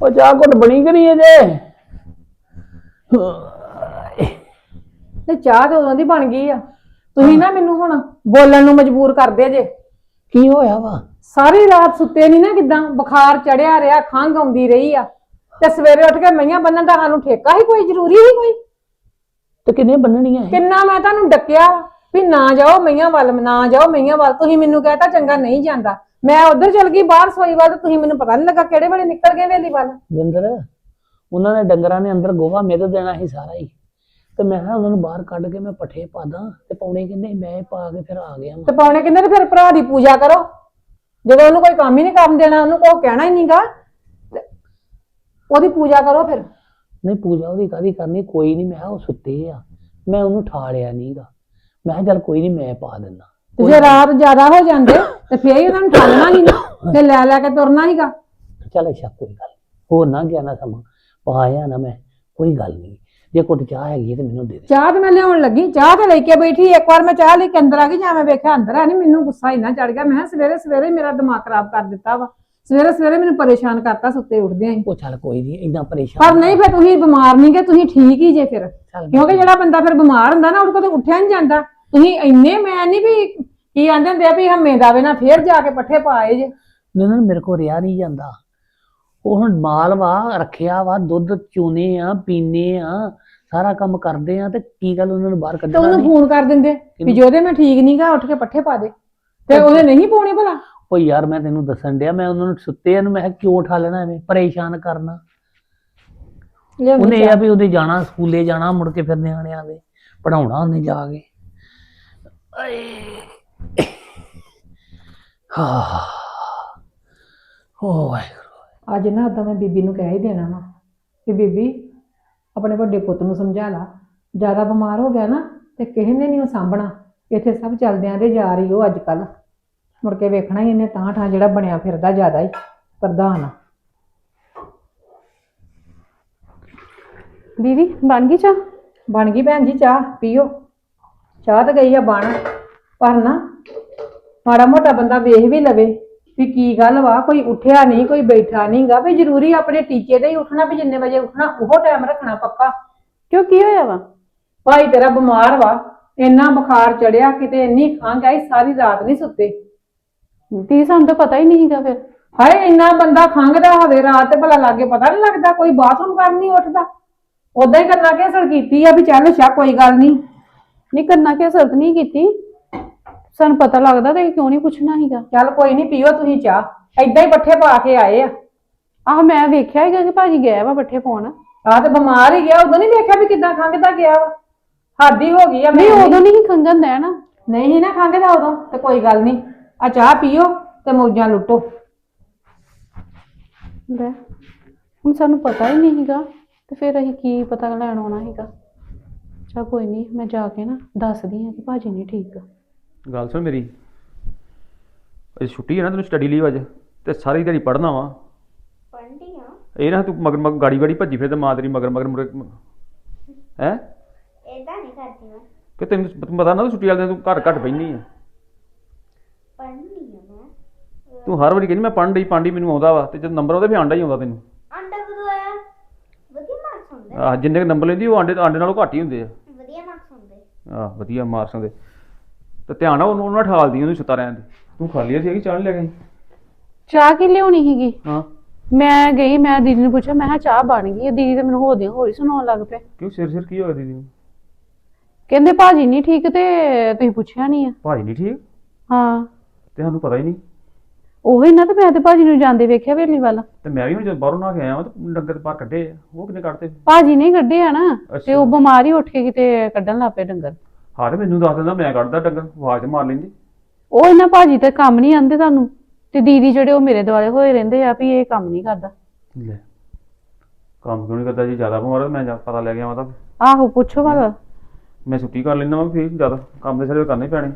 ਉਹ ਚਾਹ ਘੁੱਟ ਬਣੀ ਕਿ ਨਹੀਂ ਅਜੇ? ਤੇ ਚਾਹ ਤੇ ਉਦੋਂ ਦੀ ਬਣ ਗਈ ਆ। ਤੁਸੀਂ ਨਾ ਮੈਨੂੰ ਹੁਣ ਬੋਲਣ ਨੂੰ ਮਜਬੂਰ ਕਰਦੇ ਜੇ। ਕੀ ਹੋਇਆ ਵਾ? ਸਾਰੀ ਰਾਤ ਸੁੱਤੇ ਨਹੀਂ ਨਾ ਕਿਦਾਂ? ਬੁਖਾਰ ਚੜਿਆ ਰਿਹਾ ਖੰਘ ਆਉਂਦੀ ਰਹੀ ਆ। ਤੇ ਸਵੇਰੇ ਉੱਠ ਕੇ ਮਈਆਂ ਬੰਨਣ ਦਾ ਸਾਨੂੰ ਠੇਕਾ ਹੀ ਕੋਈ? ਜ਼ਰੂਰੀ ਹੀ ਕੋਈ? ਤੇ ਕਿੰਨੇ ਬੰਨਣੀਆਂ? ਕਿੰਨਾ ਮੈਂ ਤੁਹਾਨੂੰ ਡੱਕਿਆ? ਵੀ ਨਾ ਜਾਓ ਮਈਆਂ ਵੱਲ ਨਾ ਜਾਓ ਮਈਆਂ ਵੱਲ ਤੁਸੀਂ ਮੈਨੂੰ ਕਹਿਤਾ ਚੰਗਾ ਨਹੀਂ ਜਾਂਦਾ। ਮੈਂ ਉਧਰ ਚਲ ਗਈ ਬਾਹਰ ਸੋਈ ਵੱਲ ਤੇ ਤੁਸੀਂ ਮੈਨੂੰ ਪਤਾ ਨਹੀਂ ਲੱਗਾ ਕਿਹੜੇ ਵੇਲੇ ਨਿਕਲ ਗਏ ਵੇਲੀ ਵੱਲ। ਜਿੰਦਰ ਉਹਨਾਂ ਨੇ ਡੰਗਰਾਂ ਨੇ ਅੰਦਰ ਗੋਹਾ ਮਿੱਧ ਦੇਣਾ ਸੀ ਸਾਰਾ ਹੀ। ਤੇ ਮੈਂ ਕਿਹਾ ਉਹਨਾਂ ਨੂੰ ਬਾਹਰ ਕੱਢ ਕੇ ਮੈਂ ਪੱਠੇ ਪਾ ਦਾਂ ਤੇ ਪੌਣੇ ਕਹਿੰਦੇ ਮੈਂ ਪਾ ਕੇ ਫਿਰ ਆ ਗਿਆ ਵਾਂ। ਤੇ ਪਾਉਣੇ ਤੇ ਫਿਰ ਭਰਾ ਦੀ ਪੂਜਾ ਕਰੋ। ਜਦੋਂ ਉਹਨੂੰ ਕੋਈ ਕੰਮ ਹੀ ਨਹੀਂ ਕਰਨ ਦੇਣਾ ਉਹਨੂੰ ਕੋਈ ਕਹਿਣਾ ਹੀ ਨਹੀਂਗਾ। ਉਹਦੀ ਪੂਜਾ ਕਰੋ ਫਿਰ। ਨਹੀਂ ਪੂਜਾ ਉਹਦੀ ਕਾਦੀ ਕਰਨੀ? ਕੋਈ ਨਹੀਂ ਮੈਂ ਕਿਹਾ ਉਹ ਸੁੱਤੇ ਆ। ਮੈਂ ਉਹਨੂੰ ਠਾਲਿਆ ਨਹੀਂਗਾ ਮੈਂ ਕਿਹਾ ਚੱਲ ਕੋਈ ਨਹੀਂ ਮੈਂ ਪਾ ਦਿੰਦਾ। ਤੇ ਜੇ ਰਾਤ ਜ਼ਿਆਦਾ ਹੋ ਜਾਂਦੇ ਤੇ ਫੇਰ ਹੀ ਉਹਨਾਂ ਨੂੰ ਠਾਲਣਾ ਹੀ ਨਾ ਤੇ ਲੈ ਲੈ ਕੇ ਤੁਰਨਾ ਹੀਗਾ ਚੱਲ ਅੱਛਾ ਕੋਈ ਗੱਲ। ਹੋਰ ਨਾ ਗਿਆ ਨਾ ਸਮਾਂ। ਪਾਇਆ ਨਾ ਮੈਂ ਕੋਈ ਗੱਲ ਨਹੀਂ ਜੇ ਕੁੱਟ ਚਾਹ ਹੈਗੀ ਤੇ ਮੈਨੂੰ ਦੇ ਦੇ। ਚਾਹ ਤੇ ਮੈਂ ਲਿਆਉਣ ਲੱਗੀ ਚਾਹ ਤੇ ਲੈ ਕੇ ਬੈਠੀ ਇੱਕ ਵਾਰ ਮੈਂ ਚਾਹ ਲੈ ਕੇ ਅੰਦਰ ਆ ਗਈ ਜਾਂ ਮੈਂ ਵੇਖਿਆ ਅੰਦਰ ਆ ਨਹੀਂ ਮੈਨੂੰ ਗੁੱਸਾ ਇੰਨਾ ਚੜ ਗਿਆ। ਮੈਂ ਕਿਹਾ ਸਵੇਰੇ ਸਵੇਰੇ ਮੇਰਾ ਦਿਮਾਗ ਖਰਾਬ ਕਰ ਦਿੱਤਾ ਵਾ। ਸਵੇਰੇ ਸਵੇਰੇ ਮੈਨੂੰ ਪਰੇਸ਼ਾਨ ਕਰਤਾ ਸੁੱਤੇ ਉੱਠਦਿਆਂ ਹੀ। ਉਹ ਚੱਲ ਕੋਈ ਨਹੀਂ ਇੰਨਾ ਪਰ ਪਰੇਸ਼ਾਨ ਨਹੀਂ ਫਿਰ ਤੁਸੀਂ ਬਿਮਾਰ ਨਹੀਂ ਗੇ ਤੁਸੀਂ ਠੀਕ ਹੀ ਜੇ ਫਿਰ। ਕਿਉਂਕਿ ਜਿਹੜਾ ਬੰਦਾ ਫਿਰ ਬਿਮਾਰ ਹੁੰਦਾ ਨਾ ਉਹਦੇ ਕੋਲ ਤਾਂ ਉੱਠਿਆ ਨਹੀਂ ਜਾਂਦਾ। ਤੁਸੀਂ ਇੰਨੇ ਮੈਂ ਨਹੀਂ ਵੀ ਕੀ ਆਂਦੇ ਹੁੰਦੇ ਆ ਵੀ ਹਮੇ ਦਾਵੇ ਨਾ ਫੇਰ ਜਾ ਕੇ ਪੱਠੇ ਪਾਏ ਜੇ। ਨਹੀਂ ਨਾ ਮੇਰੇ ਕੋਲ ਰਿਆ ਨਹੀਂ ਜਾਂਦਾ। ਉਹ ਹੁਣ ਮਾਲ ਵਾ ਰੱਖਿਆ ਵਾ ਦੁੱਧ ਚੂਨੇ ਆ ਪੀਨੇ ਆ ਸਾਰਾ ਕੰਮ ਕਰਦੇ ਆ ਤੇ ਕੀ ਗੱਲ ਉਹਨਾਂ ਨੂੰ ਬਾਹਰ ਤੇ ਕੱਢਣਾ ਉਹਨੂੰ ਨਹੀਂ ਫੋਨ ਕਰ ਦਿੰਦੇ ਵੀ ਜੋਦੇ ਮੈਂ ਠੀਕ ਨਹੀਂਗਾ ਉੱਠ ਕੇ ਪੱਠੇ ਪਾ ਦੇ। ਤੇ ਉਹਨੇ ਨਹੀਂ ਪਾਉਣੇ ਭਲਾ? ਉਹ ਯਾਰ ਮੈਂ ਤੈਨੂੰ ਦੱਸਣ ਡਿਆ ਮੈਂ ਉਹਨਾਂ ਨੂੰ ਸੁੱਤੇ ਨੂੰ ਮੈਂ ਕਿਉਂ ਉਠਾ ਲੈਣਾ ਐਵੇਂ ਪਰੇਸ਼ਾਨ ਕਰਨਾ। ਉਹਨੇ ਇਹ ਆ ਵੀ ਉਹਦੇ ਜਾਣਾ ਸਕੂਲੇ ਜਾਣਾ ਮੁੜ ਕੇ ਫਿਰ ਨਿਆਣਿਆਂ ਦੇ ਪੜਾਉਣਾ ਉਹਨੇ ਜਾ ਕੇ। ਆਏ। ਹਾਂ ਓ ਅੱਜ ਨਾ ਤਾਂ ਮੈਂ ਬੀਬੀ ਨੂੰ ਕਹਿ ਹੀ ਦੇਣਾ ਵਾ ਕਿ ਬੀਬੀ, ਆਪਣੇ ਵੱਡੇ ਪੁੱਤ ਨੂੰ ਸਮਝਾ ਲਾ। ਜ਼ਿਆਦਾ ਬਿਮਾਰ ਹੋ ਗਿਆ ਨਾ ਤੇ ਕਿਸੇ ਨੇ ਨਹੀਂ ਉਹ ਸਾਂਭਣਾ। ਇੱਥੇ ਸਭ ਚੱਲਦਿਆਂ ਦੇ ਜਾ ਰਹੀ ਉਹ ਅੱਜ ਕੱਲ ਮੁੜ ਕੇ ਵੇਖਣਾ ਹੀ ਇਹਨੇ ਤਾਂ ਠਾਂ ਜਿਹੜਾ ਬਣਿਆ ਫਿਰਦਾ ਜ਼ਿਆਦਾ ਹੀ, ਪ੍ਰਧਾਨ। ਦੀਦੀ, ਬਣ ਗਈ ਚਾਹ? ਬਣ ਗਈ ਭੈਣ ਜੀ ਚਾਹ, ਪੀਓ। ਚਾਹ ਤਾਂ ਗਈ ਆ ਬਣ ਪਰ ਨਾ ਮਾੜਾ ਮੋਟਾ ਬੰਦਾ ਵੇਖ ਵੀ ਲਵੇ ਵੀ ਕੀ ਗੱਲ ਵਾ ਕੋਈ ਉੱਠਿਆ ਨਹੀਂ ਕੋਈ ਬੈਠਾ ਨਹੀਂਗਾ ਵੀ ਜ਼ਰੂਰੀ ਆਪਣੇ ਟੀਚੇ ਤੇ ਹੀ ਉੱਠਣਾ ਵੀ ਜਿੰਨੇ ਵਜੇ ਉੱਠਣਾ ਉਹ ਟਾਈਮ ਰੱਖਣਾ ਪੱਕਾ। ਕਿਉਂ ਕੀ ਹੋਇਆ ਵਾ? ਭਾਈ ਤੇਰਾ ਬਿਮਾਰ ਵਾ ਇੰਨਾ ਬੁਖਾਰ ਚੜਿਆ ਕਿਤੇ ਇੰਨੀ ਖੰਘ ਆਈ ਸਾਰੀ ਰਾਤ ਨਹੀਂ ਸੁੱਤੇ। ਦੀ ਸਾਨੂੰ ਤਾਂ ਪਤਾ ਹੀ ਨਹੀਂ ਸੀਗਾ ਫਿਰ। ਹਾਏ ਇੰਨਾ ਬੰਦਾ ਖੰਘਦਾ ਹੋਵੇ ਰਾਤ ਤੇ ਭਲਾ ਲਾਗੇ ਪਤਾ ਨਹੀਂ ਲੱਗਦਾ ਕੋਈ ਬਾਥਰੂਮ ਕਰਨ ਨਹੀਂ ਉੱਠਦਾ। ਉਦਾਂ ਹੀ ਕਰਨਾ ਕਿ ਅਸਲ ਕੀਤੀ ਆ ਵੀ ਚੱਲ ਸ਼ਾ ਕੋਈ ਗੱਲ ਨਹੀਂ ਨਹੀਂ ਕਰਨਾ ਕਿ ਅਸਰਤ ਨਹੀਂ ਕੀਤੀ? ਸਾਨੂੰ ਪਤਾ ਲੱਗਦਾ ਤੇ ਕਿਉਂ ਨਹੀਂ ਪੁੱਛਣਾ ਸੀਗਾ? ਚੱਲ ਕੋਈ ਨਹੀਂ ਪੀਓ ਤੁਸੀਂ ਚਾਹ। ਏਦਾਂ ਹੀ ਪੱਠੇ ਪਾ ਕੇ ਆਏ ਆ। ਆਹ ਮੈਂ ਵੇਖਿਆ ਸੀਗਾ ਕਿ ਭਾਜੀ ਗਿਆ ਵਾ ਪੱਠੇ ਪਾਉਣ। ਆ ਤੇ ਬਿਮਾਰ ਹੀ ਗਿਆ ਉਦੋਂ ਨਹੀਂ ਦੇਖਿਆ ਵੀ ਕਿੱਦਾਂ ਖੰਘਦਾ ਗਿਆ ਵਾ? ਹਾਦੀ ਹੋ ਗਈ ਆ ਨਹੀਂ ਉਦੋਂ ਨਹੀਂ ਖੰਗਣ ਦਾ ਨਾ ਨਹੀਂ ਸੀ ਨਾ ਖੰਘਦਾ ਉਦੋਂ ਤੇ ਕੋਈ ਗੱਲ ਨਹੀਂ। ਆ ਚਾਹ ਪੀਓ ਤੇ ਮੌਜਾਂ ਲੁੱਟੋ। ਲੈ ਹੁਣ ਸਾਨੂੰ ਪਤਾ ਹੀ ਨਹੀਂ ਸੀਗਾ ਤੇ ਫਿਰ ਅਸੀਂ ਕੀ ਪਤਾ ਲੈਣ ਆਉਣਾ ਸੀਗਾ? ਚਾ ਕੋਈ ਨਹੀਂ ਮੈਂ ਜਾ ਕੇ ਨਾ ਦੱਸਦੀ ਹਾਂ ਕਿ ਭਾਜੀ ਨਹੀਂ ਠੀਕ ਗੱਲ ਸੁਣ ਮੇਰੀ। ਅੱਜ ਛੁੱਟੀ ਹੈ ਨਾ ਤੈਨੂੰ ਸਟੱਡੀ ਲੀਵ ਅੱਜ ਤੇ ਸਾਰੀ ਦਿਹਾੜੀ ਪੜ੍ਹਨਾ ਵਾ। ਪੜ੍ਹਦੀ ਆ। ਇਹ ਨਾ ਤੂੰ ਮਗਰ ਮਗਰ ਗਾੜੀ ਗਾੜੀ ਭੱਜੀ ਫਿਰ ਤੇ ਮਾਂ ਤੇਰੀ ਮਗਰ ਮਗਰ ਮੁੜ ਹੈ? ਏਦਾਂ ਨਹੀਂ ਕਰਦੀ ਮੈਂ। ਕਿ ਤੈਨੂੰ ਤੈਨੂੰ ਪਤਾ ਨਾ ਤੂੰ ਛੁੱਟੀ ਵਾਲੇ ਦਿਨ ਤੂੰ ਘੱਟ ਘੱਟ ਬੈਣੀ ਆ। ਪੜ੍ਹਨੀ ਆ ਮੈਂ। ਤੂੰ ਹਰ ਵਾਰੀ ਕਹਿੰਦੀ ਮੈਂ ਪੜ੍ਹਨ ਡਈ ਪਾਂਡੀ ਮੈਨੂੰ ਆਉਂਦਾ ਵਾ ਤੇ ਜਦ ਨੰਬਰ ਆਉਂਦੇ ਫਿਰ ਆਂਡਾ ਹੀ ਆਉਂਦਾ ਤੈਨੂੰ। ਆਂਡਾ ਕਦੋਂ ਆਇਆ? ਵਧੀਆ ਮਾਰਕਸ ਹੁੰਦੇ ਆਹ ਜਿੰਨੇ ਨੰਬਰ ਲੈਂਦੀ ਉਹ ਆਂਡੇ ਆਂਡੇ ਨਾਲੋਂ ਘੱਟ ਹੀ ਹੁੰਦੇ ਆ। ਆਹ ਵਧੀਆ ਮਾਰਕਸ ਹੁੰਦੇ ਤੇ ਧਿਆਨ ਨਾਲ ਉਹਨੂੰ ਉਹਨਾਂ ਠਾਲਦੀ ਉਹਨੂੰ ਸੁੱਤਾ ਰਹਿਣ ਦੇ। ਤੂੰ ਖਾਲੀ ਸੀ ਕਿ ਚਾਹ ਨੀ ਲੈ ਗਈ ਚਾਹ ਕੀ ਲਿਆਉਣੀ ਸੀਗੀ? ਹਾਂ। ਮੈਂ ਗਈ ਮੈਂ ਦੀਦੀ ਨੂੰ ਪੁੱਛਿਆ ਮੈਂ ਕਿਹਾ ਚਾਹ ਬਣ ਗਈ ਹੈ ਦੀਦੀ ਤੇ ਮੈਨੂੰ ਹੋਦੀ ਹੋਰੀ ਸੁਣਾਉਣ ਲੱਗ ਪਏ। ਕਿਉਂ ਸਿਰ ਸਿਰ ਕੀ ਹੋਇਆ ਦੀਦੀ ਨੂੰ? ਕਹਿੰਦੇ ਭਾਜੀ ਨਹੀਂ ਠੀਕ ਤੇ ਤੁਸੀਂ ਪੁੱਛਿਆ ਨਹੀਂ ਆ। ਭਾਜੀ ਨਹੀਂ ਠੀਕ? ਹਾਂ। ਤੇ ਸਾਨੂੰ ਪਤਾ ਹੀ ਨਹੀਂ ਉਹੀ ਨਾ ਤੇ ਮੈਂ ਤੇ ਭਾਜੀ ਨੂੰ ਜਾਂਦੇ ਵੇਖਿਆ ਵੇਲੀ ਵੱਲ। ਤੇ ਮੈਂ ਵੀ ਹੁਣ ਜਦ ਬਾਹਰੋਂ ਨਾ ਕੇ ਆਇਆ ਵਾਂ ਤੇ ਡੰਗਰ ਬਾਹਰ ਕੱਢੇ ਆ। ਉਹ ਕਿਨੇ ਕੱਢਦੇ ਭਾਜੀ ਨਹੀਂ ਕੱਢੇ ਆ ਨਾ ਤੇ। ਉਹ ਬਿਮਾਰ ਹੀ ਉੱਠ ਕੇ ਕਿਤੇ ਕੱਢਣ ਲੱਗ ਪਏ ਡੰਗਰ। ਹਾਂ ਤੇ ਮੈਨੂੰ ਦੱਸ ਦਿੰਦਾ ਮੈਂ ਕੱਢਦਾ ਡੰਗਰ ਆਵਾਜ਼ ਮਾਰ ਲੈਂਦੀ। ਉਹ ਇਹਨਾਂ ਭਾਜੀ ਤੇ ਕੰਮ ਨਹੀਂ ਆਂਦੇ ਤੁਹਾਨੂੰ ਤੇ ਦੀਦੀ ਜਿਹੜੇ ਉਹ ਮੇਰੇ ਦੁਆਲੇ ਹੋਏ ਰਹਿੰਦੇ ਆ ਵੀ ਇਹ ਕੰਮ ਨਹੀਂ ਕਰਦਾ। ਲੈ ਕੰਮ ਕਿਉਂ ਨਹੀਂ ਕਰਦਾ ਜੀ? ਜ਼ਿਆਦਾ ਬਿਮਾਰ ਮੈਂ ਜਾ ਪਤਾ ਲੈ ਗਿਆ ਮੈਂ ਤਾਂ। ਆਹੋ ਪੁੱਛੋ ਭਲਾ ਮੈਂ ਛੁੱਟੀ ਕਰ ਲੈਂਦਾ ਮੈਂ ਫਿਰ ਜ਼ਿਆਦਾ ਕੰਮ ਦੇ ਸਾਰੇ ਕਰਨੇ ਪੈਣੇ।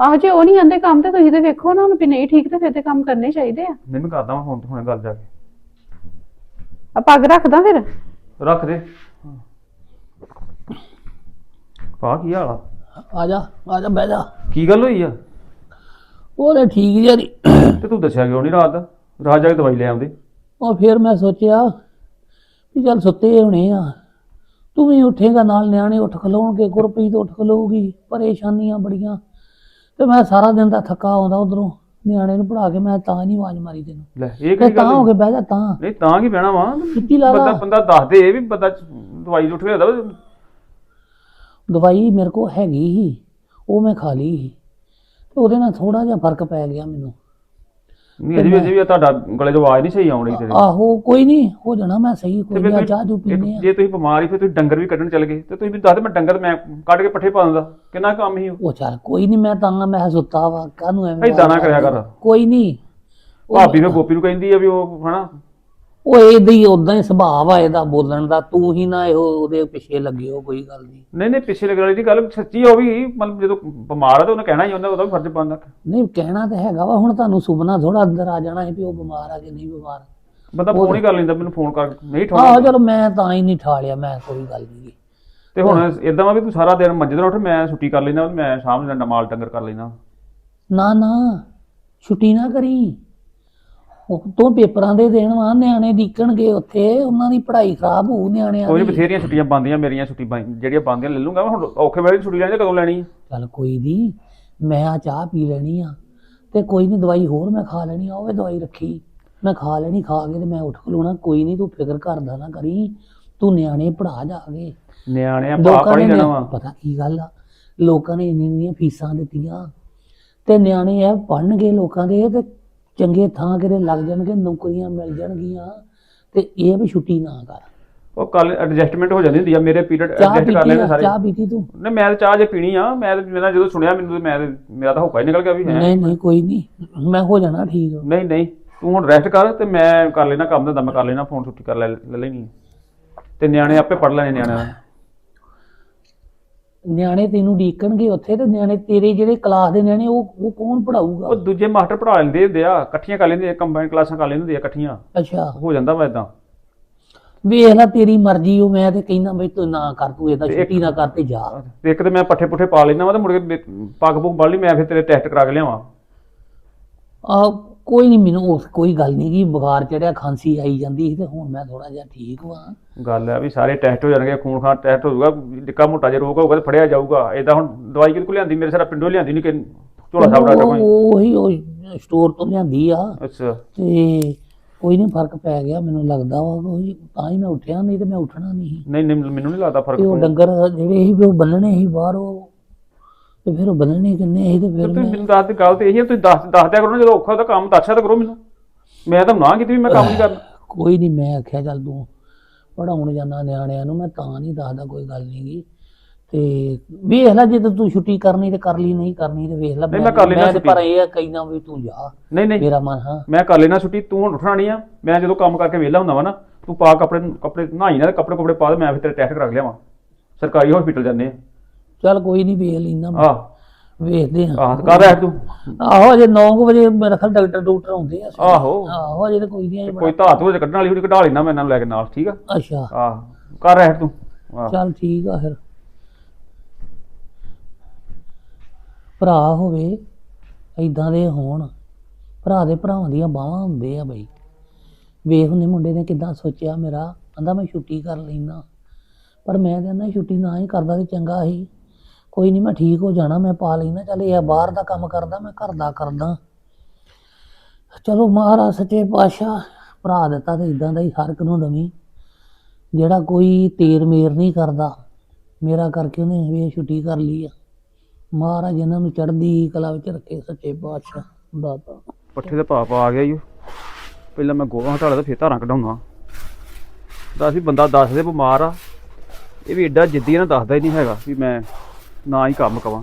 ਆਹੋ ਜੇ ਉਹ ਨਹੀਂ ਆਂਦੇ ਕੰਮ ਤੇ ਤੁਸੀਂ ਤੇ ਵੇਖੋ ਨਾ ਹੁਣ ਵੀ ਨਹੀਂ ਠੀਕ ਤੇ ਫਿਰ ਤੇ ਕੰਮ ਕਰਨੇ ਚਾਹੀਦੇ ਆ। ਨਹੀਂ ਮੈਂ ਕਰਦਾ ਹੁਣ ਹੁਣੇ ਗੱਲ ਜਾ ਕੇ। ਆ ਪੱਗ ਰੱਖਦਾ ਫਿਰ। ਰੱਖ ਦੇ। ਪਾ ਕੀ ਹਾਲ ਆ? ਆ ਜਾ ਆ ਜਾ ਬਹਿ ਜਾ। ਕੀ ਗੱਲ ਹੋਈ ਆ? ਉਹਦੇ ਠੀਕ ਜਿਹਾ ਨਹੀਂ ਤੇ ਤੂੰ ਦੱਸਿਆ ਕਿਉਂ ਨਹੀਂ ਰਾਤ? ਦਾ ਰਾਤ ਜਾ ਕੇ ਦਵਾਈ ਲੈ ਆਉਂਦੇ। ਉਹ ਫਿਰ ਮੈਂ ਸੋਚਿਆ ਵੀ ਚੱਲ ਸੁੱਤੇ ਹੋਣੇ ਆ। ਤੂੰ ਵੀ ਉੱਠੇਗਾ ਨਾਲ ਨਿਆਣੇ ਉੱਠ ਖਲੋਣਗੇ ਗੁਰਪ੍ਰੀਤ ਉੱਠ ਖਲੋਊਗੀ ਪਰੇਸ਼ਾਨੀਆਂ ਬੜੀਆਂ। ਤੇ ਮੈਂ ਸਾਰਾ ਦਿਨ ਦਾ ਥੱਕਾ ਆਉਂਦਾ ਉਧਰੋਂ। ਨਿਆਣੇ ਨੂੰ ਪੜਾ ਕੇ ਮੈਂ ਤਾਂ ਨਹੀਂ ਆਵਾਜ਼ ਮਾਰੀ ਤੈਨੂੰ। ਲੈ ਇਹ ਤੇ ਕਿਹੜੀ ਤਾਂ ਗੱਲ ਹੋ ਹੋਈ? ਕੇ ਬਹਿ ਜਾ ਤਾਂ। ਨਹੀਂ ਤਾਂ ਕੀ ਬਹਿਣਾ ਵਾ? ਕਿੱਤੀ ਲਾ ਬੰਦਾ ਲਾ। ਬੰਦਾ ਦੱਸ ਦੇ ਵੀ ਬੰਦਾ ਦਵਾਈ ਉੱਠ ਕੇ ਜਾਂਦਾ ਦਵਾਈ ਮੇਰੇ ਕੋਲ ਹੈਗੀ ਸੀ ਉਹ ਮੈਂ ਖਾ ਲਈ ਸੀ। ਤੇ ਉਹਦੇ ਨਾਲ ਥੋੜਾ ਜਿਹਾ ਫ਼ਰਕ ਪੈ ਗਿਆ ਮੈਨੂੰ। ਨਹੀਂ ਅਜੇ ਵੀ ਅਜੇ ਵੀ ਤੁਹਾਡਾ ਗਲੇ 'ਚ ਆਵਾਜ਼ ਨਹੀਂ ਸਹੀ ਆਉਣ ਰਹੀ ਤੇਰੇ। ਆਹੋ ਕੋਈ ਨਹੀਂ ਹੋ ਜਾਣਾ ਮੈਂ ਸਹੀ ਤੇ ਕੋਈ ਨਹੀਂ ਚਾਹ ਪੀਨੇ ਆ ਜੇ ਤੁਸੀਂ ਬਿਮਾਰ ਹੀ ਫਿਰ ਤੁਸੀਂ ਡੰਗਰ ਵੀ ਕੱਢਣ ਚਲੇ ਗਏ। ਤੇ ਤੁਸੀਂ ਵੀ ਦੱਸ ਦੇ ਮੈਂ ਡੰਗਰ ਮੈਂ ਕੱਢ ਕੇ ਪੱਠੇ ਪਾ ਦਿੰਦਾ। ਕਿੰਨਾ ਕੰਮ ਹੀ ਉਹ? ਚੱਲ ਕੋਈ ਨਹੀਂ ਮੈਂ ਤਾਂ ਮੈਂ ਸੁੱਤਾ ਵਾ ਕਾਹਨੂੰ ਐਵੇਂ ਏਦਾਂ ਨਾ ਕਰਿਆ ਕਰ। ਕੋਈ ਨਹੀਂ। ਭਾਬੀ ਨੇ ਗੋਪੀ ਨੂੰ ਕਹਿੰਦੀ ਆ ਵੀ ਉਹ ਹਨਾ? ਉਹ ਇਹਦਾ ਹੀ ਉਦਾਂ ਹੀ ਸੁਭਾਅ ਆ ਇਹਦਾ ਬੋਲਣ ਦਾ ਤੂੰ ਹੀ ਨਾ ਇਹੋ ਉਹਦੇ ਪਿੱਛੇ ਲੱਗਿਓ ਕੋਈ ਗੱਲ ਨਹੀਂ। ਨਹੀਂ ਨਹੀਂ ਪਿੱਛੇ ਲੱਗਣ ਵਾਲੀ ਦੀ ਗੱਲ ਸੱਚੀ ਉਹ ਵੀ ਮਤਲਬ ਜਦੋਂ ਬਿਮਾਰ ਆ ਤਾਂ ਉਹਨੇ ਕਹਿਣਾ ਹੀ ਹੁੰਦਾ ਉਹਦਾ ਵੀ ਫਰਜ਼ ਬਣਦਾ। ਨਹੀਂ ਕਹਿਣਾ ਤਾਂ ਹੈਗਾ ਵਾ ਹੁਣ ਤੁਹਾਨੂੰ ਸੁਪਨਾ ਥੋੜਾ ਅੰਦਰ ਆ ਜਾਣਾ ਹੈ ਵੀ ਉਹ ਬਿਮਾਰ ਆ ਕਿ ਨਹੀਂ ਬਿਮਾਰ। ਬੰਦਾ ਫੋਨ ਹੀ ਕਰ ਲੈਂਦਾ ਮੈਨੂੰ ਫੋਨ ਕਰ ਨਹੀਂ ਆਹੋ ਠਾਉਣਾ ਚਲੋ ਮੈਂ ਤਾਂ ਹੀ ਨਹੀਂ ਠਾਲਿਆ ਮੈਂ ਕੋਈ ਗੱਲ ਨਹੀਂ ਤੇ ਹੁਣ ਇਦਾਂ ਵਾ ਵੀ ਤੂੰ ਸਾਰਾ ਦਿਨ ਮੰਜੇ ਤੇ ਉੱਠ ਮੈਂ ਛੁੱਟੀ ਕਰ ਲੈਣਾ ਮੈਂ ਸ਼ਾਮ ਨੂੰ ਮਾਲ ਡੰਗਰ ਕਰ ਲੈਣਾ ਨਾ ਨਾ ਛੁੱਟੀ ਨਾ ਕਰੀ। ਉਹ ਤੋਂ ਪੇਪਰਾਂ ਦੇ ਦੇਣ ਵਾ ਨਿਆਣੇ ਡੀਕਣਗੇ ਉੱਥੇ ਉਹਨਾਂ ਦੀ ਪੜ੍ਹਾਈ ਖਰਾਬ ਹੋਊ ਨਿਆਣਿਆਂ ਕੋਈ ਨੀ, ਦੀ। ਬਥੇਰੀਆਂ ਛੁੱਟੀਆਂ ਬੰਦੀਆਂ ਮੇਰੀਆਂ ਛੁੱਟੀ ਬੰਦ- ਜਿਹੜੀਆਂ ਬੰਦੀਆਂ ਲੈ ਲੂੰਗਾ ਮੈਂ ਹੁਣ ਔਖੇ ਵੇਲੇ ਦੀ ਛੁੱਟੀ ਲੈਣੀ ਤੇ ਕਦੋਂ ਲੈਣੀ? ਚੱਲ ਕੋਈ ਨਹੀਂ ਮੈਂ ਆ ਚਾਹ ਪੀ ਲੈਣੀ ਆ ਤੇ ਕੋਈ ਨਹੀਂ ਦਵਾਈ ਹੋਰ ਮੈਂ ਖਾ ਲੈਣੀ ਆ ਉਹ ਵੀ ਦਵਾਈ ਰੱਖੀ। ਮੈਂ ਖਾ ਲੈਣੀ ਖਾ ਕੇ ਤੇ ਮੈਂ ਉੱਠ ਖਲੋਣਾ ਕੋਈ ਨਹੀਂ ਤੂੰ ਫਿਕਰ ਕਰਦਾ ਨਾ ਕਰੀ ਤੂੰ ਨਿਆਣੇ ਪੜਾ ਜਾਗੇ ਨਿਆਣੇ ਆ ਪਾ ਲੋਕਾਂ ਪੜੀ ਨੇ ਜਾਣਾ ਵਾ। ਪਤਾ ਕੀ ਗੱਲ ਆ ਲੋਕਾਂ ਨੇ ਇੰਨੀਆਂ ਇੰਨੀਆਂ ਫੀਸਾਂ ਦਿੱਤੀਆਂ ਤੇ ਨਿਆਣੇ ਆ ਪੜਨਗੇ ਲੋਕਾਂ ਦੇ ਤੇ ਚੰਗੇ ਥਾਂ ਕਿਤੇ ਲੱਗ ਜਾਣਗੇ ਨੌਕਰੀਆਂ ਮਿਲ ਜਾਣਗੀਆਂ ਤੇ ਇਹ ਵੀ ਛੁੱਟੀ ਨਾ ਕਰ। ਉਹ ਕੱਲ ਐਡਜਸਟਮੈਂਟ ਹੋ ਜਾਂਦੀ ਹੁੰਦੀ ਆ ਮੇਰੇ ਪੀਰੀਅਡ ਚਾਹ ਐਡਜਸਟ ਕਰ ਪੀਤੀ ਲੈਣੇ ਆ, ਸਾਰੇ। ਚਾਹ ਪੀਤੀ ਤੂੰ? ਨਹੀਂ ਮੈਂ ਤਾਂ ਚਾਹ ਜੇ ਪੀਣੀ ਆ ਮੈਂ ਤਾਂ- ਮੇਰਾ ਜਦੋਂ ਸੁਣਿਆ ਮੈਨੂੰ ਤੇ ਮੈਂ ਤੇ- ਮੇਰਾ ਤਾਂ ਹੋਕਾ ਹੀ ਨਿਕਲ ਗਿਆ ਵੀ ਹੈ। ਨਹੀਂ ਨਹੀਂ ਕੋਈ ਨਹੀਂ ਮੈਂ ਹੋ ਜਾਣਾ ਠੀਕ। ਨਹੀਂ ਨਹੀਂ ਤੂੰ ਹੁਣ ਰੈਸਟ ਕਰ ਤੇ ਮੈਂ ਕਰ ਲੈਣਾ ਕੰਮ ਦਾ ਮੈਂ ਕਰ ਲੈਣਾ ਫੋਨ ਛੁੱਟੀ ਕਰ ਲੈ ਲੈ ਲੈਣੀ ਤੇ ਨਿਆਣੇ ਆਪੇ ਪੜ ਲੈਣੇ ਨਿਆਣਿਆਂ ਨੇ। ਨਿਆਣੇ ਤੈਨੂੰ ਡੀਕਣਗੇ ਉੱਥੇ ਤੇ ਨਿਆਣੇ ਤੇਰੇ ਜਿਹੜੇ ਕਲਾਸ ਦੇ ਨਿਆਣੇ ਉਹ ਉਹ ਕੌਣ ਪੜਾਊਗਾ ਉਹ ਦੂਜੇ ਮਾਸਟਰ ਪੜਾ ਲੈਂਦੇ ਹੁੰਦੇ ਆ ਇਕੱਠੀਆਂ ਕਰ ਲੈਂਦੇ ਆ ਕੰਬਾਈਨ ਕਲਾਸਾਂ ਕਰ ਲੈਂਦੇ ਹੁੰਦੇ ਆ ਇਕੱਠੀਆਂ। ਅੱਛਾ। ਹੋ ਜਾਂਦਾ ਵਾ ਇਦਾਂ ਵੇਖ ਲੈ ਤੇਰੀ ਮਰਜ਼ੀ ਉਹ ਮੈਂ ਤੇ ਕਹਿੰਦਾ ਬਈ ਤੂੰ ਨਾ ਕਰ ਤੂੰ ਇਹਦਾ ਛੁੱਟੀ ਨਾ ਕਰ ਤੇ ਜਾ। ਤੇ ਇੱਕ ਤੇ ਮੈਂ ਪੱਠੇ ਪੁੱਠੇ ਪਾ ਲੈਣਾ ਵਾ ਤੇ ਮੁੜ ਕੇ ਪੱਗ ਪੁੱਗ ਬੰਨ ਲਈ ਮੈਂ ਫਿਰ ਤੇਰੇ ਟੈਸਟ ਕਰਾ ਕੇ ਲਿਆਵਾਂ। ਆ ਕੋਈ ਨਹੀਂ ਮੈਨੂੰ ਉਸ ਕੋਈ ਗੱਲ ਨਹੀਂ ਕਿ ਬੁਖਾਰ ਚੜਿਆ ਖਾਂਸੀ ਆਈ ਜਾਂਦੀ ਸੀ ਤੇ ਹੁਣ ਮੈਂ ਥੋੜਾ ਜਿਹਾ ਠੀਕ ਵਾਂ। ਗੱਲ ਹੈ ਵੀ ਸਾਰੇ ਟੈਸਟ ਹੋ ਜਾਣਗੇ ਖੂਨ ਖਾਨ ਟੈਸਟ ਹੋ ਜਾਊਗਾ ਨਿੱਕਾ ਮੋਟਾ ਜਿਹਾ ਰੋਗ ਹੋਊਗਾ ਤੇ ਫੜਿਆ ਜਾਊਗਾ। ਏਦਾਂ ਹੁਣ ਦਵਾਈ ਕਿਹਦੇ ਕੋਲ ਲਿਆਂਦੀ? ਮੇਰੇ ਸਾਰਾ ਪਿੰਡੋਂ ਲਿਆਂਦੀ ਨਹੀਂ ਕਿ ਝੋਲਾ ਸਾਹਿਬ ਡਾਕਟਰ ਕੋਈ? ਉਹ- ਉਹੀ ਉਹ ਸਟੋਰ ਤੋਂ ਲਿਆਂਦੀ ਆ। ਅੱਛਾ। ਤੇ ਕੋਈ ਨਹੀਂ ਫ਼ਰਕ ਪੈ ਗਿਆ ਮੈਨੂੰ ਲੱਗਦਾ ਵਾ ਕੋਈ ਤਾਂ ਹੀ ਮੈਂ ਉੱਠਿਆ ਨਹੀਂ ਤੇ ਮੈਂ ਉੱਠਣਾ ਨਹੀਂ ਸੀ। ਨਹੀਂ ਨਹੀਂ ਮੈਨੂੰ ਨਹੀਂ ਲੱਗਦਾ ਫ਼ਰਕ ਤੇ ਉਹ ਪਊ। ਡੰਗਰ ਜਿਹੜੇ ਸੀ ਵੀ ਉਹ ਬੰਨਣੇ ਸੀ ਬਾਹਰ ਉਹ ਤੇ ਫਿਰ ਉਹ ਬੰਨਣੇ ਕਿੰਨੇ ਸੀ ਤੇ ਫਿਰ ਤੁਸੀਂ ਮੈਨੂੰ ਦੱਸ ਦੇ ਗੱਲ ਤੇ ਇਹੀ ਹੈ ਤੁਸੀਂ ਦੱਸ ਦੱਸ ਦਿਆ ਕਰੋ ਨਾ ਜਦੋਂ ਔਖਾ ਤਾਂ ਕੰਮ ਦੱਸਿਆ ਤਾਂ ਕਰੋ ਮੈਨੂੰ। ਮੈਂ ਤਾਂ ਨਾ ਕੀਤੀ ਵੀ ਮੈਂ ਕੰਮ ਨਹੀਂ ਕਰਨਾ। ਕੋਈ ਨਹੀਂ ਮੈਂ ਆਖਿਆ ਚੱਲ ਤੂੰ ਪੜਾਉਣ ਜਾਂਦਾ ਨਿਆਣਿਆਂ ਨੂੰ ਮੈਂ ਤਾਂ ਨਹੀਂ ਦੱਸਦਾ ਕੋਈ ਗੱਲ ਨਹੀਂ ਗੀ। ਤੇ ਵੇਖ ਲੈ ਜੇ ਤੇ ਛੁੱਟੀ ਕਰਨੀ ਤੇ ਕਰ ਲਈ ਨਹੀਂ ਕਰਨੀ ਤੇ ਵੇਖ ਲੈ ਮੈਂ ਕਰ ਲੈਣਾ। ਪਰ ਇਹ ਆ ਕਹਿਣਾ ਵੀ ਤੂੰ ਜਾ। ਨਹੀਂ ਨਹੀਂ। ਮੇਰਾ ਮਨ ਹਾਂ। ਮੈਂ ਕਰ ਲੈਣਾ ਛੁੱਟੀ ਤੂੰ ਹੁਣ ਉੱਠਣਾ ਨਹੀਂ ਆ। ਮੈਂ ਜਦੋਂ ਕੰਮ ਕਰਕੇ ਵਿਹਲਾ ਹੁੰਦਾ ਵਾ ਨਾ ਤੂੰ ਪਾ ਕੱਪੜੇ ਕੱਪੜੇ ਨਹਾਈ ਨਾ ਕੱਪੜੇ ਕੱਪੜੇ ਪਾ ਦੇ ਮੈਂ ਫਿਰ ਤੇਰੇ ਟੈਸਟ ਕਰਾ ਲਿਆਵਾਂ। ਸਰਕਾਰੀ ਹਸਪੀਟਲ ਜਾਂਦੇ ਆ। ਚੱਲ ਕੋਈ ਨਹੀਂ ਵੇਖ ਲੈਣਾ ਆਹ। ਵੇਖਦੇ ਹਾਂ। ਆਹ ਕਰ ਰਿਹਾ ਤੂੰ? ਆਹੋ ਅਜੇ 9 ਵਜੇ ਮੇਰਾ ਖਿਆਲ ਡਾਕਟਰ ਡਾਕਟਰ ਆਉਂਦੇ ਆ ਆਹੋ। ਆਹੋ ਅਜੇ ਤਾਂ ਕੋਈ ਨਹੀਂ ਕੋਈ ਧਾਤ ਹੋ ਕੱਢਣ ਵਾਲੀ ਹੋਣੀ ਕਢਾ ਲੈਣਾ ਮੈਂ ਇਹਨਾਂ ਨੂੰ ਲੈ ਕੇ ਨਾਲ ਠੀਕ ਆ? ਅੱਛਾ। ਆਹ ਕਰ ਰਿਹਾ ਤੂੰ? ਆਹ। ਚੱਲ ਠੀਕ ਆ ਫਿਰ। ਭਰਾ ਹੋਵੇ ਐਦਾਂ ਦੇ ਹੋਣ। ਭਰਾ ਦੇ ਭਰਾਵਾਂ ਦੀਆਂ ਬਾਹਾਂ ਹੁੰਦੇ ਆ ਬਈ। ਵੇਖ ਉਹਨੇ ਮੁੰਡੇ ਨੇ ਕਿਦਾਂ ਸੋਚਿਆ ਮੇਰਾ। ਕਹਿੰਦਾ ਮੈਂ ਛੁੱਟੀ ਕਰ ਲੈਣਾ ਪਰ ਮੈਂ ਕਹਿੰਦਾ ਛੁੱਟੀ ਨਾ ਹੀ ਕਰਦਾ ਤੇ ਚੰਗਾ ਸੀ। ਕੋਈ ਨਹੀਂ ਮੈਂ ਠੀਕ ਹੋ ਜਾਣਾ, ਮੈਂ ਪਾ ਲੈਣਾ ਚੱਲ ਇਹ ਬਾਹਰ ਦਾ ਕੰਮ ਕਰਦਾ, ਮੈਂ ਘਰ ਦਾ ਕਰਦਾ। ਚਲੋ ਮਹਾਰਾਜ ਸੱਚੇ ਪਾਤਸ਼ਾਹ, ਭਰਾ ਦਿੱਤਾ ਤੇ ਇਦਾਂ ਦਾ ਹੀ ਹਰ ਇੱਕ ਨੂੰ ਦਵੀਂ। ਜਿਹੜਾ ਕੋਈ ਤੇਰ ਮੇਰ ਨਹੀਂ ਕਰਦਾ, ਮੇਰਾ ਕਰਕੇ ਉਹਨੇ ਵੀ ਛੁੱਟੀ ਕਰ ਲਈ ਆ। ਮਹਾਰਾਜ ਇਹਨਾਂ ਨੂੰ ਚੜ੍ਹਦੀ ਕਲਾ ਵਿੱਚ ਰੱਖੇ ਸੱਚੇ ਪਾਤਸ਼ਾਹ, ਦਾਤਾ। ਪੱਠੇ ਦਾ ਭਾਪ ਆ ਗਿਆ ਈ ਪਹਿਲਾਂ ਮੈਂ ਗੋਹਾ ਹਟਾਲਾ ਤੇ ਫੇਰ ਧਾਰਾਂ ਕਢਾਉਣਾ। ਦੱਸ ਵੀ ਬੰਦਾ ਦੱਸਦੇ ਬਿਮਾਰ ਆ। ਇਹ ਵੀ ਐਡਾ ਜਿੱਦੀ ਨਾ, ਦੱਸਦਾ ਹੀ ਨਹੀਂ ਹੈਗਾ ਵੀ ਮੈਂ ਨਾ ਹੀ ਕੰਮ ਕਵਾਂ।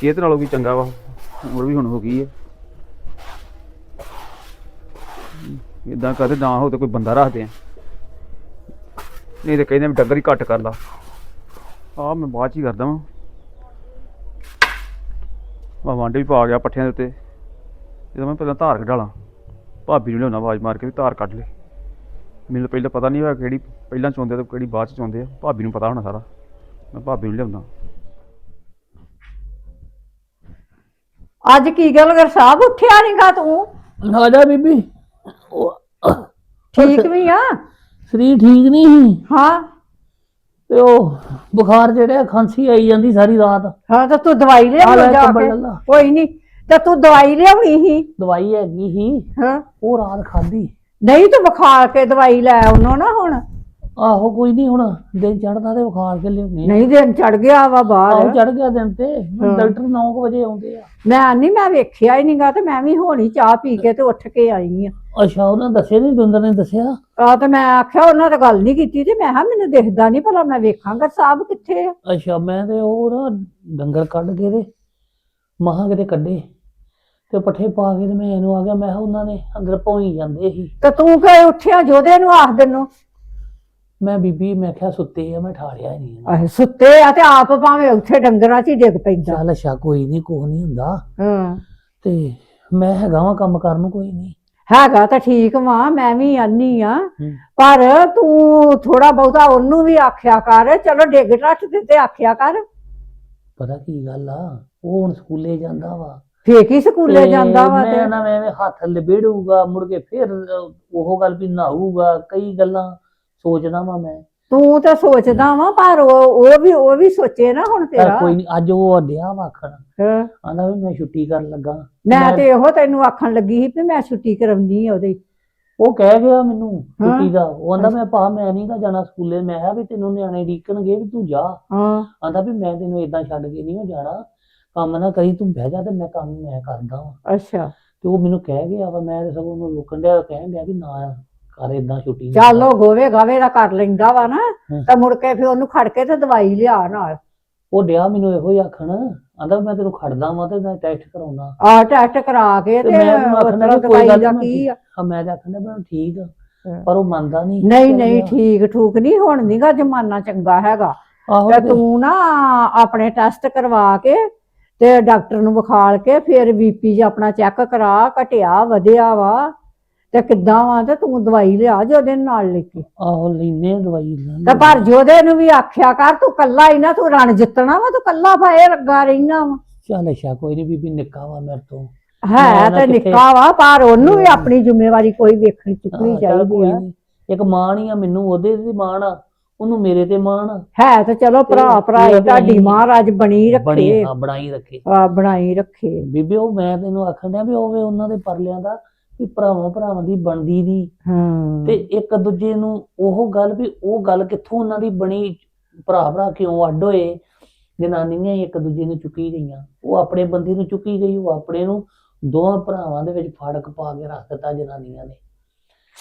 ਸਿਹਤ ਨਾਲੋਂ ਵੀ ਚੰਗਾ ਵਾ ਉਮਰ ਵੀ ਹੁਣ ਹੋ ਗਈ ਹੈ ਇਦਾਂ ਕਰਦੇ ਨਾ ਹੋ ਤੇ ਕੋਈ ਬੰਦਾ ਰੱਖਦੇ ਆ ਨਹੀਂ ਤੇ ਕਹਿੰਦੇ ਮੈਂ ਡੰਗਰ ਹੀ ਘੱਟ ਕਰ ਲਾ। ਆ ਮੈਂ ਬਾਅਦ ਚ ਹੀ ਕਰਦਾ ਵਾਂ। ਵਾਂਡੇ ਵੀ ਪਾ ਗਿਆ ਪੱਠਿਆਂ ਦੇ ਉੱਤੇ। ਜਦੋਂ ਮੈਂ ਪਹਿਲਾਂ ਧਾਰ ਕਢਾਲਾਂ ਭਾਬੀ ਨੂੰ ਲਿਆਉਣਾ ਆਵਾਜ਼ ਮਾਰ ਕੇ ਵੀ ਧਾਰ ਕੱਢ ਲੈ। ਮੈਨੂੰ ਪਹਿਲਾਂ ਪਤਾ ਨਹੀਂ ਹੋਇਆ ਕਿਹੜੀ ਪਹਿਲਾਂ ਚੋਂਦੇ ਤੇ ਕਿਹੜੀ ਬਾਅਦ ਚ ਚੋਂਦੇ ਆ। ਭਾਬੀ ਨੂੰ ਪਤਾ ਹੋਣਾ ਸਾਰਾ। ਮੈਂ ਭਾਬੀ ਨੂੰ ਲਿਆਉਂਦਾ। ਅੱਜ ਕੀ ਗੱਲ ਕਰ ਸਾਹਿਬ ਉੱਠਿਆ ਨਹੀਂਗਾ ਤੂੰ? ਆ ਜਾ ਬੀਬੀ। ਉਹ ਠੀਕ ਵੀ ਆ? ਸਰੀਰ ਠੀਕ ਨਹੀਂ ਸੀ। ਹਾਂ। ਤੇ ਉਹ ਬੁਖਾਰ ਜਿਹੜਾ ਖਾਂਸੀ ਆਈ ਜਾਂਦੀ ਸਾਰੀ ਰਾਤ। ਹਾਂ ਤਾਂ ਤੂੰ ਦਵਾਈ ਆ ਲਿਆ ਲੈ ਜਾ ਕੰਬਲ ਕੇ। ਲੈ ਲਾ। ਕੋਈ ਨਹੀਂ ਤੇ ਤੂੰ ਦਵਾਈ ਲਿਆਉਣੀ ਸੀ। ਦਵਾਈ ਹੈਗੀ ਸੀ। ਹਾਂ। ਉਹ ਰਾਤ ਖਾਧੀ। ਨਹੀਂ ਤੂੰ ਵਿਖਾ ਕੇ ਦਵਾਈ ਲੈ ਉਹਨੋਂ ਨਾ ਹੁਣ। ਆਹੋ ਕੋਈ ਨਹੀਂ ਹੁਣ ਦਿਨ ਚੜਦਾ ਤੇ ਬੁਖਾਰ ਕੇ ਲਿਆਉਣੇ ਨਹੀਂ ਦਿਨ ਚੜ ਗਿਆ ਵਾ ਆਹੋ ਬਾਹਰ ਚੜ ਗਿਆ ਦਿਨ ਤੇ। ਡਾਕਟਰ 9 ਵਜੇ ਆਉਂਦੇ ਆ। ਮੈਂ ਨਹੀਂ ਮੈਂ ਵੇਖਿਆ ਹੀ ਨਹੀਂਗਾ ਤੇ ਮੈਂ ਵੀ ਹੋਣੀ ਚਾਹ ਪੀ ਕੇ ਤੇ ਉੱਠ ਕੇ ਆਈ ਆ। ਅੱਛਾ ਉਹਨਾਂ ਦੱਸਿਆ ਨਹੀਂ ਦੁੰਦਰ ਨੇ ਦੱਸਿਆ? ਆ ਤੇ ਮੈਂ ਆਖਿਆ ਉਹਨਾਂ ਤਾਂ ਗੱਲ ਨਹੀਂ ਕੀਤੀ ਤੇ ਮੈਂ ਕਿਹਾ ਮੈਨੂੰ ਦਿਖਦਾ ਨਹੀਂ ਭਲਾ ਮੈਂ ਵੇਖਾਂਗਾ ਸਾਹਿਬ ਕਿੱਥੇ ਆ। ਅੱਛਾ ਮੈਂ ਤੇ ਉਹ ਨਾ ਡੰਗਰ ਕੱਢ ਕੇ ਤੇ ਮਹਾਂ ਕਿਤੇ ਕੱਢੇ। ਤੇ ਪੱਠੇ ਪਾ ਕੇ ਤੇ ਮੈਂ ਇਹਨੂੰ ਆ ਗਿਆ ਮੈਂ ਕਿਹਾ ਉਹਨਾਂ ਨੇ ਅੰਦਰ ਭੌਈ ਜਾਂਦੇ ਸੀ। ਤੇ ਤੂੰ ਫੇ ਉੱਠਿਆ ਜੋਦੇ ਨੂੰ ਆਖ ਦਿਨੋਂ? ਮੈਂ ਬੀਬੀ ਮੈਂ ਕਿਹਾ ਸੁੱਤੇ ਆ ਮੈਂ ਠਾਲਿਆ ਨਹੀਂ ਇਹਨੂੰ। ਆਹ ਸੁੱਤੇ ਆ ਤੇ ਆਪ ਭਾਵੇਂ ਉੱਥੇ ਡੰਗਰਾਂ 'ਚ ਹੀ ਡਿੱਗ ਪੈਂਦਾ। ਚੱਲ ਅੱਛਾ ਕੋਈ ਨਹੀਂ ਕੁਛ ਨਹੀਂ ਹੁੰਦਾ। ਹਾਂ। ਤੇ ਮੈਂ ਹੈਗਾ ਵਾਂ ਕੰਮ ਕਰਨ ਨੂੰ ਕੋਈ ਨਹੀਂ ਹੈਗਾ ਤਾਂ ਠੀਕ ਵਾ ਮੈਂ ਵੀ ਆਨੀ ਆ। ਹੂੰ। ਪਰ ਤੂੰ ਥੋੜਾ ਬਹੁਤਾ ਉਹਨੂੰ ਵੀ ਆਖਿਆ ਕਰ ਚਲੋ ਡਿੱਗ ਟੱਟ ਤੇ ਆਖਿਆ ਕਰ। ਪਤਾ ਕੀ ਗੱਲ ਆ ਉਹ ਹੁਣ ਸਕੂਲੇ ਜਾਂਦਾ ਵਾ। ਫੇਕ ਹੀ ਸਕੂਲੇ ਜਾਂਦਾ ਵਾ ਮੈਂ ਤੇ? ਨਾ ਮੈਂ ਐਵੇਂ ਹੱਥ ਲਿਬੇੜੂਗਾ ਮੁੜ ਕੇ ਫਿਰ ਉਹ ਗੱਲ ਵੀ ਨਹਾਊਗਾ ਕਈ ਗੱਲਾਂ ਸੋਚਦਾ ਵਾਂ ਮੈਂ। ਤੂੰ ਤਾਂ ਸੋਚਦਾ ਵਾ ਪਰ ਉਹ ਉਹ ਵੀ ਉਹ ਵੀ ਸੋਚੇ ਨਾ ਹੁਣ ਪਰ ਤੇਰਾ। ਕੋਈ ਨਹੀਂ ਅੱਜ ਉਹ ਡਿਆ ਵਾਖਣ ਹਾਂ। ਆਂਦਾ ਵੀ ਮੈਂ ਛੁੱਟੀ ਕਰਨ ਲੱਗਾ। ਮੈਂ ਤੇ ਇਹੋ ਤੈਨੂੰ ਆਖਣ ਲੱਗੀ ਸੀ ਵੀ ਮੈਂ ਛੁੱਟੀ ਕਰਾਉਣੀ ਆ ਉਹਦੀ। ਉਹ ਕਹਿ ਗਿਆ ਮੈਨੂੰ ਹਾਂ। ਛੁੱਟੀ ਦਾ। ਉਹ ਆਂਦਾ ਮੈਂ ਭਾ ਮੈਂ ਨਹੀਂ ਗਾ ਜਾਣਾ ਸਕੂਲੇ। ਮੈਂ ਕਿਹਾ ਵੀ ਤੈਨੂੰ ਨਿਆਣੇ ਡੀਕਣਗੇ ਵੀ ਤੂੰ ਜਾ। ਹਾਂ। ਆਂਦਾ ਵੀ ਮੈਂ ਤੈਨੂੰ ਇਦਾਂ ਛੱਡ ਕੇ ਨਹੀਂ ਜਾਣਾ। ਕੰਮ ਨਾ ਕਰੀ ਤੂੰ ਬਹਿ ਜਾ ਤੇ ਮੈਂ ਕੰਮ ਮੈਂ ਕਰਦਾ ਵਾਂ। ਅੱਛਾ। ਤੇ ਉਹ ਮੈਨੂੰ ਕਹਿ ਗਿਆ ਵਾ ਮੈਂ ਤੇ ਸਭ ਉਹਨੂੰ ਰੋਕਣ ਡਿਆ ਕਹਿਣ ਡਿਆ ਵੀ ਨਾ ਕਰ ਇਦਾਂ ਛੁੱਟੀ ਨਾ ਚੱਲ ਕਰ। ਉਹ ਗੋਵੇ ਗਾਵੇ ਦਾ ਕਰ ਲੈਂਦਾ ਵਾ ਨਾ ਹਾਂ। ਤਾਂ ਮੁੜ ਕੇ ਫਿਰ ਉਹਨੂੰ ਖੜ ਕੇ ਤੇ ਦਵਾਈ ਲਿਆ ਨਾਲ। ਉਹ ਡਿਆ ਮੈਨੂੰ ਇਹੋ ਹੀ ਆਖਣ ਆਂਦਾ ਮੈਂ ਤੈਨੂੰ ਖੜਦਾ ਵਾਂ ਤੇ ਮੈਂ ਟੈਸਟ ਕਰਾਉਣਾ। ਆ ਟੈਸਟ ਕਰਾ ਕੇ ਤੇ ਤੇ ਮੈਂ ਉਹਨੂੰ ਆਖਣਾ ਉਤਰਾ ਵੀ ਕੋਈ ਦਵਾਈ ਗੱਲ ਦਾ ਕੀ ਆ? ਹਾਂ ਮੈਂ ਤਾਂ ਆਖਣਾ ਵੀ ਠੀਕ ਆ ਹਾਂ। ਪਰ ਉਹ ਮੰਨਦਾ ਨਹੀਂ ਨਹੀਂ ਨਹੀਂ ਠੀਕ ਠੂਕ ਨਹੀਂ ਹੁਣ ਨਹੀਂਗਾ ਜ਼ਮਾਨਾ ਚੰਗਾ ਹੈਗਾ। ਆਹੋ ਤੇ ਤੇ- ਤੂੰ ਨਾ ਆਪਣੇ ਟੈਸਟ ਕਰਵਾ ਕੇ ਤੇ ਡਾਕਟਰ ਨੂੰ ਵਿਖਾਲ ਕੇ ਫਿਰ ਬੀਪੀ ਜੀ ਆਪਣਾ ਚੈੱਕ ਕਰਾ ਘਟਿਆ ਵਧਿਆ ਵਾ। ਤੇ ਕਿੱਦਾਂ ਵਾ ਤੇ ਤੂੰ ਦਵਾਈ ਲਿਆ ਜੋਦੇ ਨਾਲ ਲੈ ਕੇ। ਆਹੋ ਲੈਨੇ ਦਵਾਈ ਤੇ ਪਰ ਜੋਦੇ ਨੂੰ ਵੀ ਆਖਿਆ ਕਰ ਤੂੰ ਕੱਲਾ ਹੀ ਨਾ ਤੂੰ ਰਣ ਜਿੱਤਣਾ ਵਾ ਤੂੰ ਕੱਲਾ ਫਾਏ ਲੱਗਾ ਰਹਿਣਾ ਵਾ। ਚੱਲ ਅੱਛਾ ਕੋਈ ਨਹੀਂ ਬੀਬੀ ਨਿੱਕਾ ਵਾ ਮੇਰੇ ਤੋਂ। ਹੈ ਮੈਂ ਤੇ ਨਿੱਕਾ ਵਾ ਪਰ ਉਹਨੂੰ ਵੀ ਆਪਣੀ ਜ਼ਿੰਮੇਵਾਰੀ ਕੋਈ ਵੇਖਣੀ ਚੁੱਕਣੀ ਚਾਹੀਦੀ ਆ। ਇੱਕ ਮਾਣ ਹੀ ਆ ਮੈਨੂੰ ਉਹਦੇ ਤੇ ਮਾਣ ਆ। ਉਹਨੂੰ ਮੇਰੇ ਤੇ ਮਾਣ ਆ। ਹੈ ਤੇ ਚਲੋ ਭਰਾ ਭਰਾ ਹੀ ਤੁਹਾਡੀ ਮਹਾਰਾਜ ਬਣੀ ਬਣੀ ਰੱਖੇ। ਹਾਂ ਬਣਾਈ ਰੱਖੇ। ਆ ਬਣਾਈ ਰੱਖੇ। ਬੀਬੀ ਉਹ ਮੈਂ ਤੈਨੂੰ ਆਖਣ ਡਿਆ ਵੀ ਹੋਵੇ ਉਹਨਾਂ ਦੇ ਪਰਲਿਆਂ ਦਾ ਵੀ ਭਰਾਵਾਂ ਭਰਾਵਾਂ ਦੀ ਬਣਦੀ ਦੀ। ਹਾਂ। ਤੇ ਇੱਕ ਦੂਜੇ ਨੂੰ ਉਹ ਗੱਲ ਵੀ ਉਹ ਗੱਲ ਕਿੱਥੋਂ ਉਹਨਾਂ ਦੀ ਬਣੀ? ਭਰਾ ਭਰਾ ਕਿਉਂ ਅੱਡ ਹੋਏ? ਜਨਾਨੀਆਂ ਹੀ ਇੱਕ ਦੂਜੇ ਨੂੰ ਚੁੱਕੀ ਗਈਆਂ। ਉਹ ਆਪਣੇ ਬੰਦੇ ਨੂੰ ਚੁੱਕੀ ਗਈ ਉਹ ਆਪਣੇ ਨੂੰ ਦੋਵਾਂ ਭਰਾਵਾਂ ਦੇ ਵਿੱਚ ਫੜਕ ਪਾ ਕੇ ਰੱਖ ਦਿੱਤਾ ਜਨਾਨੀਆਂ ਨੇ।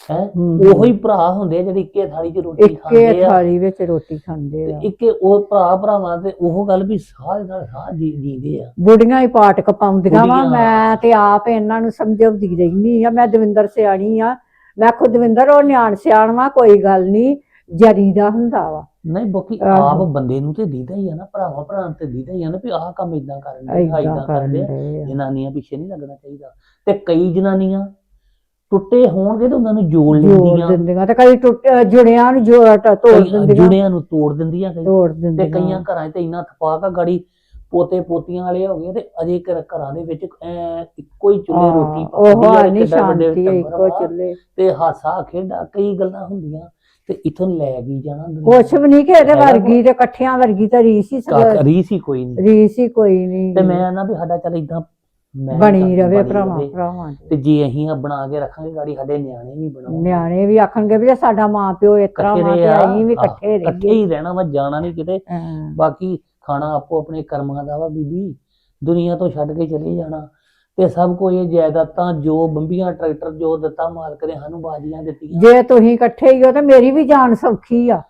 ਹੈ। ਉਹੋ ਭਰਾ ਹੁੰਦੇ ਆ ਜਿਹੜੇ ਇੱਕੇ ਥਾਲੀ 'ਚ ਰੋਟੀ ਇੱਕੇ ਖਾਂਦੇ ਆ ਥਾਲੀ ਵਿੱਚ ਰੋਟੀ ਖਾਂਦੇ ਆ ਇੱਕੇ ਉਹ ਭਰਾ ਭਰਾਵਾਂ ਤੇ ਉਹ ਗੱਲ ਵੀ ਸਾਹ ਨਾਲ ਸਾਹ ਜੀ ਜੀਦੇ ਆ ਬੁੜੀਆਂ ਹੀ ਪਾਟਕ ਪਾਉਂਦੀਆਂ ਵਾ। ਮੈਂ ਤੇ ਆਪ ਇਹਨਾਂ ਨੂੰ ਸਮਝਾਉਂਦੀ ਰਹਿੰਦੀ ਆ ਮੈਂ ਦਵਿੰਦਰ ਸਿਆਣੀ ਆ ਮੈਂ ਖੁਦ ਦਵਿੰਦਰ ਉਹ ਨਿਆਣ ਸਿਆਣ ਵਾ ਕੋਈ ਗੱਲ ਨਹੀਂ ਜਰੀ ਦਾ ਹੁੰਦਾ ਵਾ ਨਹੀਂ ਬਾਕੀ ਆਹੋ। ਆਪ ਬੰਦੇ ਨੂੰ ਤੇ ਦੀਦਾ ਹੀ ਆ ਨਾ ਭਰਾਵਾਂ ਨੂੰ ਤੇ ਦੀਦਾ ਹੀ ਆ ਨਾ ਵੀ ਆਹ ਕੰਮ ਇਦਾਂ ਕਰਨ ਦੇ ਏਦਾਂ ਇਦਾਂ ਕਰਨ। ਦੇ। ਜਨਾਨੀਆਂ ਪਿੱਛੇ ਨਹੀਂ ਲੱਗਣਾ ਚਾਹੀਦਾ ਤੇ ਕਈ ਜਨਾਨੀਆਂ ਟੁੱਟੇ ਹੋਣਗੇ ਤੇ ਉਹਨਾਂ ਨੂੰ ਜੋੜ ਜੋੜ ਲੈਂਦੀਆਂ ਦਿੰਦੀਆਂ ਤੇ ਕਈ ਟੁੱਟ ਜੁੜਿਆਂ ਨੂੰ ਜੋੜ ਤੋੜ ਕਈ ਦਿੰਦੀਆਂ। ਜੁੜਿਆਂ ਨੂੰ ਤੋੜ ਦਿੰਦੀਆਂ ਕਈ। ਤੋੜ ਤੇ ਦਿੰਦੀਆਂ। ਕਈਆਂ ਘਰਾਂ 'ਚ ਤੇ ਇੰਨਾ ਥਪਾਕ ਆ ਗਾੜੀ ਪੋਤੇ ਪੋਤੀਆਂ ਵਾਲੇ ਹੋ ਗਏ ਤੇ ਅਜੇ ਘਰ- ਘਰਾਂ ਦੇ ਵਿੱਚ ਐ ਇੱਕੋ ਹੀ ਚੁੱਲ੍ਹੇ ਹਾਂ, ਰੋਟੀ ਉਹ ਪੱਕਦੀ ਆ, ਹਾਲ ਨਹੀਂ ਕਿੱਡਾ ਵੱਡੇ ਸ਼ਾਂਤੀ ਟੱਬਰ ਇੱਕੋ ਵਾ, ਚੁੱਲੇ ਤੇ ਹਾਸਾ ਖੇਡਾ ਕਈ ਗੱਲਾਂ ਹੁੰਦੀਆਂ ਤੇ ਇਥੋਂ ਲੈ ਗਈ ਜਾਣਾ ਦੁਨੀਆ। ਕੁਛ ਵੀ ਨਹੀਂ ਕਿ ਇਹਦੇ ਹੈਗਾ ਵਰਗੀ ਤੇ ਇਕੱਠਿਆਂ ਵਰਗੀ ਤਾਂ ਰੀਸ ਹੀ ਕਾ- ਸ- ਰੀਸ ਹੀ ਕੋਈ ਨਹੀਂ। ਰੀਸ ਹੀ ਕੋਈ ਨਹੀਂ। ਤੇ ਮੈਂ ਨਾ ਵੀ ਸਾਡਾ ਚੱਲ ਇਦਾਂ ਬਣੀ ਰਵੇ ਭਰਾਵਾਂ ਭਰਾਵਾਂ ਦੀ। ਤੇ ਜੇ ਅਸੀਂ ਆ ਬਣਾ ਕੇ ਰੱਖਾਂਗੇ ਗਾੜੀ ਸਾਡੇ ਨਿਆਣੇ ਨਹੀਂ ਬਣਾਉਣਗੇ ਨਿਆਣੇ ਵੀ ਆਖਣਗੇ ਵੀ ਸਾਡਾ ਮਾਂ ਪਿਓ ਇਸ ਤਰ੍ਹਾਂ ਵਾ ਤੇ ਅਸੀਂ ਵੀ ਇਕੱਠੇ ਇਕੱਠੇ ਰਹੀਏ। ਹੀ ਰਹਿਣਾ ਵਾ ਜਾਣਾ ਨਹੀਂ ਕਿਤੇ। ਹਾਂ। ਬਾਕੀ ਖਾਣਾ ਆਪੋ ਆਪਣੇ ਕਰਮਾਂ ਦਾ ਵਾ ਬੀਬੀ। ਦੁਨੀਆ ਤੋਂ ਛੱਡ ਕੇ ਚਲੇ ਜਾਣਾ। ਤੇ ਸਭ ਕੋ ਇਹ ਜਾਇਦਾਦਾਂ ਜੋ ਬੰਬੀਆਂ ਟਰੈਕਟਰ ਜੋ ਦਿੱਤਾ ਮਾਲਕ ਨੇ ਸਾਨੂੰ ਬਾਜੀਆਂ ਦਿੱਤੀਆਂ। ਜੇ ਤੁਸੀਂ ਇਕੱਠੇ ਹੀ ਹੋ ਤੇ ਮੇਰੀ ਵੀ ਜਾਨ ਸੌਖੀ ਆ।